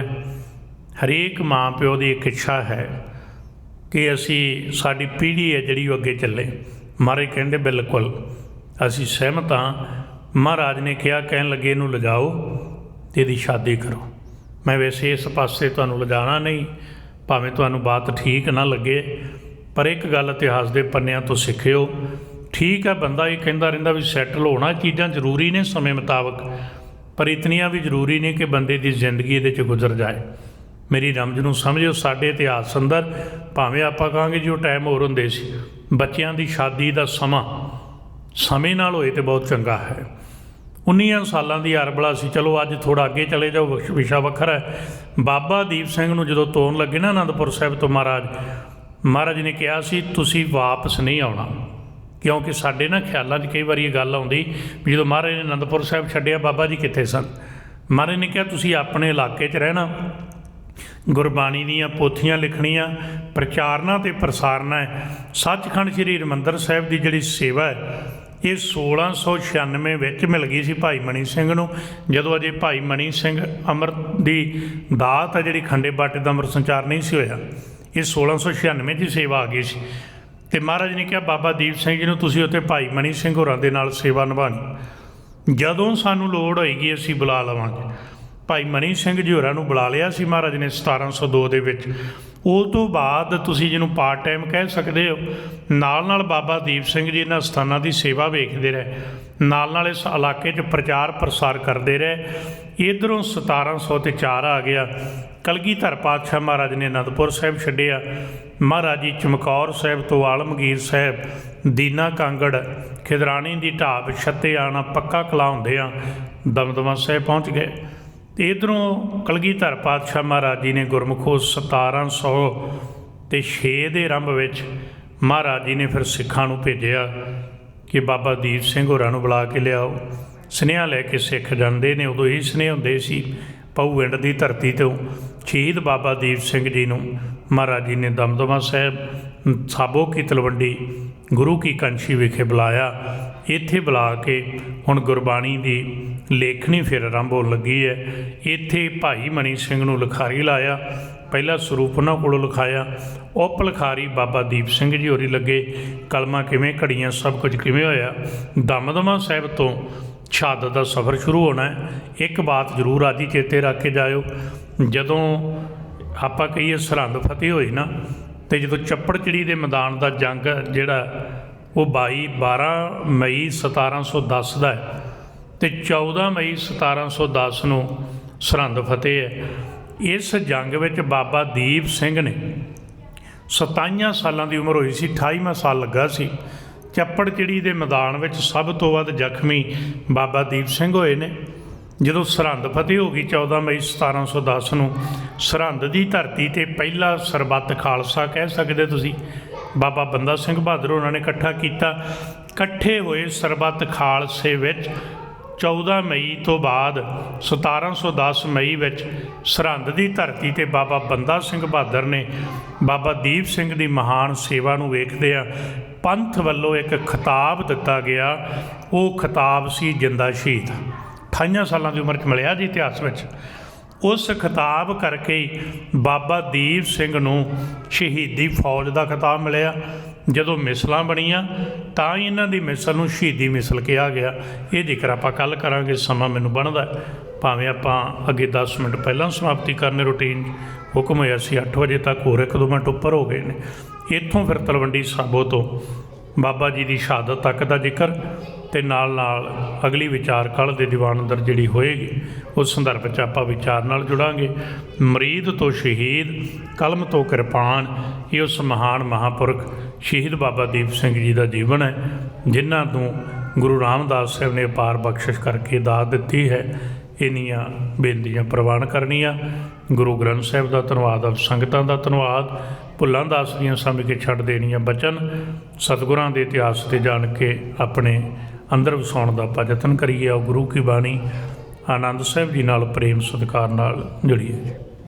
ਹਰੇਕ ਮਾਂ ਪਿਓ ਦੀ ਇੱਕ ਇੱਛਾ ਹੈ ਕਿ ਅਸੀਂ ਸਾਡੀ ਪੀੜ੍ਹੀ ਹੈ ਜਿਹੜੀ ਉਹ ਅੱਗੇ ਚੱਲੇ। ਮਹਾਰਾਜ ਕਹਿੰਦੇ, ਬਿਲਕੁਲ, ਅਸੀਂ ਸਹਿਮਤ ਹਾਂ। ਮਹਾਰਾਜ ਨੇ ਕਿਹਾ, ਕਹਿਣ ਲੱਗੇ, ਇਹਨੂੰ ਲਿਜਾਓ ਤੇ ਇਹਦੀ ਸ਼ਾਦੀ ਕਰੋ। ਮੈਂ ਵੈਸੇ ਇਸ ਪਾਸੇ ਤੁਹਾਨੂੰ ਲਿਜਾਣਾ ਨਹੀਂ, ਭਾਵੇਂ ਤੁਹਾਨੂੰ ਬਾਤ ਠੀਕ ਨਾ ਲੱਗੇ, ਪਰ ਇੱਕ ਗੱਲ ਇਤਿਹਾਸ ਦੇ ਪੰਨਿਆਂ ਤੋਂ ਸਿੱਖਿਓ ਠੀਕ ਆ, ਬੰਦਾ ਇਹ ਕਹਿੰਦਾ ਰਹਿੰਦਾ ਵੀ ਸੈਟਲ ਹੋਣਾ, ਚੀਜ਼ਾਂ ਜ਼ਰੂਰੀ ਨੇ ਸਮੇਂ ਮੁਤਾਬਕ। ਪਰ ਇਤਨੀਆਂ ਵੀ ਜ਼ਰੂਰੀ ਨੇ ਕਿ ਬੰਦੇ ਦੀ ਜ਼ਿੰਦਗੀ ਇਹਦੇ 'ਚ ਗੁਜ਼ਰ ਜਾਏ। ਮੇਰੀ ਰਮਜ ਨੂੰ ਸਮਝਿਓ, ਸਾਡੇ ਇਤਿਹਾਸ ਅੰਦਰ ਭਾਵੇਂ ਆਪਾਂ ਕਹਾਂਗੇ ਜੋ ਟਾਈਮ ਹੋਰ ਹੁੰਦੇ ਸੀ, ਬੱਚਿਆਂ ਦੀ ਸ਼ਾਦੀ ਦਾ ਸਮਾਂ ਸਮੇਂ ਨਾਲ ਹੋਏ ਤੇ ਬਹੁਤ ਚੰਗਾ ਹੈ। 19 ਸਾਲਾਂ ਦੀ ਅਰਬਲਾ ਸੀ, ਚਲੋ ਅੱਜ ਥੋੜਾ ਅੱਗੇ ਚਲੇ ਜਾਓ, ਵਿਸ਼- ਵਿਸ਼ਾ ਵੱਖਰਾ ਹੈ। ਬਾਬਾ ਦੀਪ ਸਿੰਘ ਨੂੰ ਜਦੋਂ ਤੋਰਨ ਲੱਗੇ ਨਾ ਆਨੰਦਪੁਰ ਸਾਹਿਬ ਤੋਂ ਮਹਾਰਾਜ ਮਹਾਰਾਜ ਨੇ ਕਿਹਾ ਸੀ, ਤੁਸੀਂ ਵਾਪਸ ਨਹੀਂ ਆਉਣਾ। ਕਿਉਂਕਿ ਸਾਡੇ ਨਾ ਖਿਆਲਾਂ 'ਚ ਕਈ ਵਾਰੀ ਇਹ ਗੱਲ ਆਉਂਦੀ ਵੀ ਜਦੋਂ ਮਹਾਰਾਜ ਨੇ ਅਨੰਦਪੁਰ ਸਾਹਿਬ ਛੱਡਿਆ, ਬਾਬਾ ਜੀ ਕਿੱਥੇ ਸਨ? ਮਹਾਰਾਜ ਨੇ ਕਿਹਾ, ਤੁਸੀਂ ਆਪਣੇ ਇਲਾਕੇ 'ਚ ਰਹਿਣਾ। ਗੁਰਬਾਣੀ ਦੀਆਂ ਪੋਥੀਆਂ ਲਿਖਣੀਆਂ, ਪ੍ਰਚਾਰਨਾ ਤੇ ਪ੍ਰਸਾਰਨਾ ਹੈ। ਸੱਚਖੰਡ ਸ੍ਰੀ ਹਰਿਮੰਦਰ ਸਾਹਿਬ ਦੀ ਜਿਹੜੀ ਸੇਵਾ ਹੈ, ਇਹ 1696 ਵਿੱਚ ਮਿਲ ਗਈ ਸੀ ਭਾਈ ਮਣੀ ਸਿੰਘ ਨੂੰ। ਜਦੋਂ ਅਜੇ ਭਾਈ ਮਣੀ ਸਿੰਘ ਅੰਮ੍ਰਿਤ ਦੀ ਦਾਤ ਹੈ, ਜਿਹੜੀ ਖੰਡੇ ਬਾਟੇ ਦਾ ਅੰਮ੍ਰਿਤ ਸੰਚਾਰ ਨਹੀਂ ਸੀ ਹੋਇਆ, ਇਹ 1696 ਦੀ ਸੇਵਾ ਆ ਗਈ ਸੀ। ਤੇ ਮਹਾਰਾਜ ਨੇ ਕਿਹਾ, ਬਾਬਾ ਦੀਪ ਸਿੰਘ ਜੀ ਨੂੰ ਤੁਸੀਂ ਉੱਥੇ ਭਾਈ ਮਣੀ ਸਿੰਘ ਹੋਰਾਂ ਦੇ ਨਾਲ ਸੇਵਾ ਨਿਭਾਣੀ ਜਦੋਂ ਸਾਨੂੰ ਲੋੜ ਹੋਏਗੀ, ਅਸੀਂ ਬੁਲਾ ਲਵਾਂਗੇ। ਭਾਈ ਮਨੀ ਸਿੰਘ ਜੀ ਹੋਰਾਂ ਨੂੰ ਬੁਲਾ ਲਿਆ ਸੀ ਮਹਾਰਾਜ ਨੇ 1702 ਦੇ ਵਿੱਚ। ਉਹ ਤੋਂ ਬਾਅਦ ਤੁਸੀਂ ਜਿਹਨੂੰ ਪਾਰਟ ਟਾਈਮ ਕਹਿ ਸਕਦੇ ਹੋ, ਨਾਲ ਨਾਲ ਬਾਬਾ ਦੀਪ ਸਿੰਘ ਜੀ ਇਹਨਾਂ ਸਥਾਨਾਂ ਦੀ ਸੇਵਾ ਵੇਖਦੇ ਰਹੇ। ਨਾਲ ਨਾਲ ਇਸ ਇਲਾਕੇ 'ਚ ਪ੍ਰਚਾਰ ਪ੍ਰਸਾਰ ਕਰਦੇ ਰਹੇ। ਇਧਰੋਂ 1700 ਤੇ 4 ਆ ਗਿਆ। ਕਲਗੀਧਰ ਪਾਤਸ਼ਾਹ ਮਹਾਰਾਜ ਨੇ ਅਨੰਦਪੁਰ ਸਾਹਿਬ ਛੱਡਿਆ। ਮਹਾਰਾਜ ਜੀ ਚਮਕੌਰ ਸਾਹਿਬ ਤੋਂ ਆਲਮਗੀਰ ਸਾਹਿਬ, ਦੀਨਾ ਕਾਂਗੜ, ਖਿਦਰਾਣੀ ਦੀ ਢਾਬ ਛੱਤੇ ਆਣਾ ਪੱਕਾ ਕਲਾ ਹੁੰਦੇ ਆ, ਦਮਦਮਾ ਸਾਹਿਬ ਪਹੁੰਚ ਗਏ। ਤੇ ਇਧਰੋਂ ਕਲਗੀਧਰ ਪਾਤਸ਼ਾਹ ਮਹਾਰਾਜ ਜੀ ਨੇ ਗੁਰਮੁਖੋ 1700 ਤੇ 6 ਦੇ ਆਰੰਭ ਵਿੱਚ ਮਹਾਰਾਜ ਜੀ ਨੇ ਫਿਰ ਸਿੱਖਾਂ ਨੂੰ ਭੇਜਿਆ ਕਿ ਬਾਬਾ ਦੀਪ ਸਿੰਘ ਹੋਰਾਂ ਨੂੰ ਬੁਲਾ ਕੇ ਲਿਆਓ। ਸੁਨੇਹਾ ਲੈ ਕੇ ਸਿੱਖ ਜਾਂਦੇ ਨੇ, ਉਦੋਂ ਹੀ ਸੁਨੇਹੇ ਹੁੰਦੇ ਸੀ ਪਉਵਿੰਡ ਦੀ ਧਰਤੀ ਤੋਂ। ਸ਼ਹੀਦ ਬਾਬਾ ਦੀਪ ਸਿੰਘ ਜੀ ਨੂੰ ਮਹਾਰਾਜ ਜੀ ਨੇ ਦਮਦਮਾ ਸਾਹਿਬ ਸਾਬੋ ਕੀ ਤਲਵੰਡੀ, ਗੁਰੂ ਕੀ ਕੰਛੀ ਵਿਖੇ ਬੁਲਾਇਆ। ਇੱਥੇ ਬੁਲਾ ਕੇ ਹੁਣ ਗੁਰਬਾਣੀ ਦੀ ਲੇਖਣੀ ਫਿਰ ਆਰੰਭ ਹੋਣ ਲੱਗੀ ਹੈ। ਇੱਥੇ ਭਾਈ ਮਣੀ ਸਿੰਘ ਨੂੰ ਲਿਖਾਰੀ ਲਾਇਆ, ਪਹਿਲਾ ਸਰੂਪ ਉਹਨਾਂ ਕੋਲੋਂ ਲਿਖਾਇਆ। ਉਪ ਲਿਖਾਰੀ ਬਾਬਾ ਦੀਪ ਸਿੰਘ ਜੀ ਹੋਰੀ ਲੱਗੇ, ਕਲਮਾਂ ਕਿਵੇਂ ਘੜੀਆਂ, ਸਭ ਕੁਝ ਕਿਵੇਂ ਹੋਇਆ? ਦਮਦਮਾ ਸਾਹਿਬ ਤੋਂ ਸ਼ਹਾਦਤ ਦਾ ਸਫ਼ਰ ਸ਼ੁਰੂ ਹੋਣਾ ਹੈ। ਇੱਕ ਬਾਤ ਜ਼ਰੂਰ ਆਦੀ ਚੇਤੇ ਰੱਖ ਕੇ ਜਾਇਓ। ਜਦੋਂ ਆਪਾਂ ਕਹੀਏ ਸਰਹੰਦ ਫਤਿਹ ਹੋਈ ਨਾ, ਤੇ ਜਦੋਂ ਚੱਪੜਚਿੜੀ ਦੇ ਮੈਦਾਨ ਦਾ ਜੰਗ ਜਿਹੜਾ ਉਹ 22 12 ਮਈ 1710 ਦਾ ਹੈ, ਤੇ 14 ਮਈ 1710 ਨੂੰ ਸਰਹੰਦ ਫਤਿਹ ਹੈ। ਇਸ ਜੰਗ ਵਿੱਚ ਬਾਬਾ ਦੀਪ ਸਿੰਘ ਨੇ 27 ਸਾਲਾਂ ਦੀ ਉਮਰ ਹੋਈ ਸੀ 28ਵਾਂ ਸਾਲ ਲੱਗਾ ਸੀ। ਚੱਪੜਚਿੜੀ ਦੇ ਮੈਦਾਨ ਵਿੱਚ ਸਭ ਤੋਂ ਵੱਧ ਜ਼ਖਮੀ ਬਾਬਾ ਦੀਪ ਸਿੰਘ ਹੋਏ ਨੇ। ਜਦੋਂ ਸਰਹੰਦ ਫਤਿਹ ਹੋ ਗਈ 14 ਮਈ 1710 ਨੂੰ, ਸਰਹੰਦ ਦੀ ਧਰਤੀ ਤੇ ਪਹਿਲਾ ਸਰਬੱਤ ਖਾਲਸਾ ਕਹਿ ਸਕਦੇ ਤੁਸੀਂ। ਬਾਬਾ ਬੰਦਾ ਸਿੰਘ ਬਹਾਦਰ ਉਹਨਾਂ ਨੇ ਇਕੱਠਾ ਕੀਤਾ। ਇਕੱਠੇ ਹੋਏ ਸਰਬੱਤ ਖਾਲਸੇ ਵਿੱਚ 14 ਮਈ ਤੋਂ ਬਾਅਦ 1710 ਮਈ ਵਿੱਚ ਸਰਹੰਦ ਦੀ ਧਰਤੀ ਤੇ ਬਾਬਾ ਬੰਦਾ ਸਿੰਘ ਬਹਾਦਰ ਨੇ ਬਾਬਾ ਦੀਪ ਸਿੰਘ ਦੀ ਮਹਾਨ ਸੇਵਾ ਨੂੰ ਵੇਖਦੇ ਆ, ਪੰਥ ਵੱਲੋਂ ਇੱਕ ਖਿਤਾਬ ਦਿੱਤਾ ਗਿਆ। ਉਹ ਖਿਤਾਬ ਸੀ ਜਿੰਦਾ ਸ਼ਹੀਦ। 28 ਸਾਲਾਂ ਦੀ ਉਮਰ 'ਚ ਮਿਲਿਆ ਜੀ ਇਤਿਹਾਸ ਵਿੱਚ, ਉਸ ਖਿਤਾਬ ਕਰਕੇ ਬਾਬਾ ਦੀਪ ਸਿੰਘ ਨੂੰ ਸ਼ਹੀਦੀ ਫੌਜ ਦਾ ਖਿਤਾਬ ਮਿਲਿਆ। ਜਦੋਂ ਮਿਸਲਾਂ ਬਣੀਆਂ, ਤਾਂ ਹੀ ਇਹਨਾਂ ਦੀ ਮਿਸਲ ਨੂੰ ਸ਼ਹੀਦੀ ਮਿਸਲ ਕਿਹਾ ਗਿਆ। ਇਹ ਜ਼ਿਕਰ ਆਪਾਂ ਕੱਲ ਕਰਾਂਗੇ, ਸਮਾਂ ਮੈਨੂੰ ਬਣਦਾ ਭਾਵੇਂ ਆਪਾਂ ਅੱਗੇ 10 ਮਿੰਟ ਪਹਿਲਾਂ ਸਮਾਪਤੀ ਕਰਨੇ ਰੁਟੀਨ, ਹੁਕਮ ਹੋਇਆ ਸੀ 8 ਵਜੇ ਤੱਕ, ਹੋਰ ਇੱਕ ਦੋ ਮਿੰਟ ਉੱਪਰ ਹੋ ਗਏ ਨੇ। ਇੱਥੋਂ ਫਿਰ ਤਲਵੰਡੀ ਸਾਬੋ ਤੋਂ ਬਾਬਾ ਜੀ ਦੀ ਸ਼ਹਾਦਤ ਤੱਕ ਦਾ ਜ਼ਿਕਰ ਤੇ ਨਾਲ ਨਾਲ ਅਗਲੀ ਵਿਚਾਰ ਕੱਲ ਦੇ ਦੀਵਾਨ ਅੰਦਰ ਜਿਹੜੀ ਹੋਏਗੀ, ਉਸ ਸੰਦਰਭ 'ਚ ਆਪਾਂ ਵਿਚਾਰ ਨਾਲ ਜੁੜਾਂਗੇ। ਮਰੀਦ ਤੋਂ ਸ਼ਹੀਦ, ਕਲਮ ਤੋਂ ਕਿਰਪਾਨ, ਇਹ ਉਸ ਮਹਾਨ ਮਹਾਪੁਰਖ ਸ਼ਹੀਦ ਬਾਬਾ ਦੀਪ ਸਿੰਘ ਜੀ ਦਾ ਜੀਵਨ ਹੈ, ਜਿਨ੍ਹਾਂ ਨੂੰ ਗੁਰੂ ਰਾਮਦਾਸ ਸਾਹਿਬ ਨੇ ਅਪਾਰ ਬਖਸ਼ਿਸ਼ ਕਰਕੇ ਦਾਤ ਦਿੱਤੀ ਹੈ। ਇੰਨੀਆਂ ਬੇਨਤੀਆਂ ਪ੍ਰਵਾਨ ਕਰਨੀਆਂ। ਗੁਰੂ ਗ੍ਰੰਥ ਸਾਹਿਬ ਦਾ ਧੰਨਵਾਦ, ਆਪ ਸੰਗਤਾਂ ਦਾ ਧੰਨਵਾਦ। ਭੁੱਲਾਂ ਦਾਸ ਦੀਆਂ ਸਮਝ ਕੇ ਛੱਡ ਦੇਣੀਆਂ ਬਚਨ। ਸਤਿਗੁਰਾਂ ਦੇ ਇਤਿਹਾਸ ਤੇ ਜਾਣ ਕੇ ਆਪਣੇ ਅੰਦਰ ਵਸਾਉਣ ਦਾ ਆਪਾਂ ਯਤਨ ਕਰੀਏ ਉਹ ਗੁਰੂ ਕੀ ਬਾਣੀ, ਆਨੰਦ ਸਾਹਿਬ ਜੀ ਨਾਲ ਪ੍ਰੇਮ ਸਤਿਕਾਰ ਨਾਲ ਜੁੜੀਏ।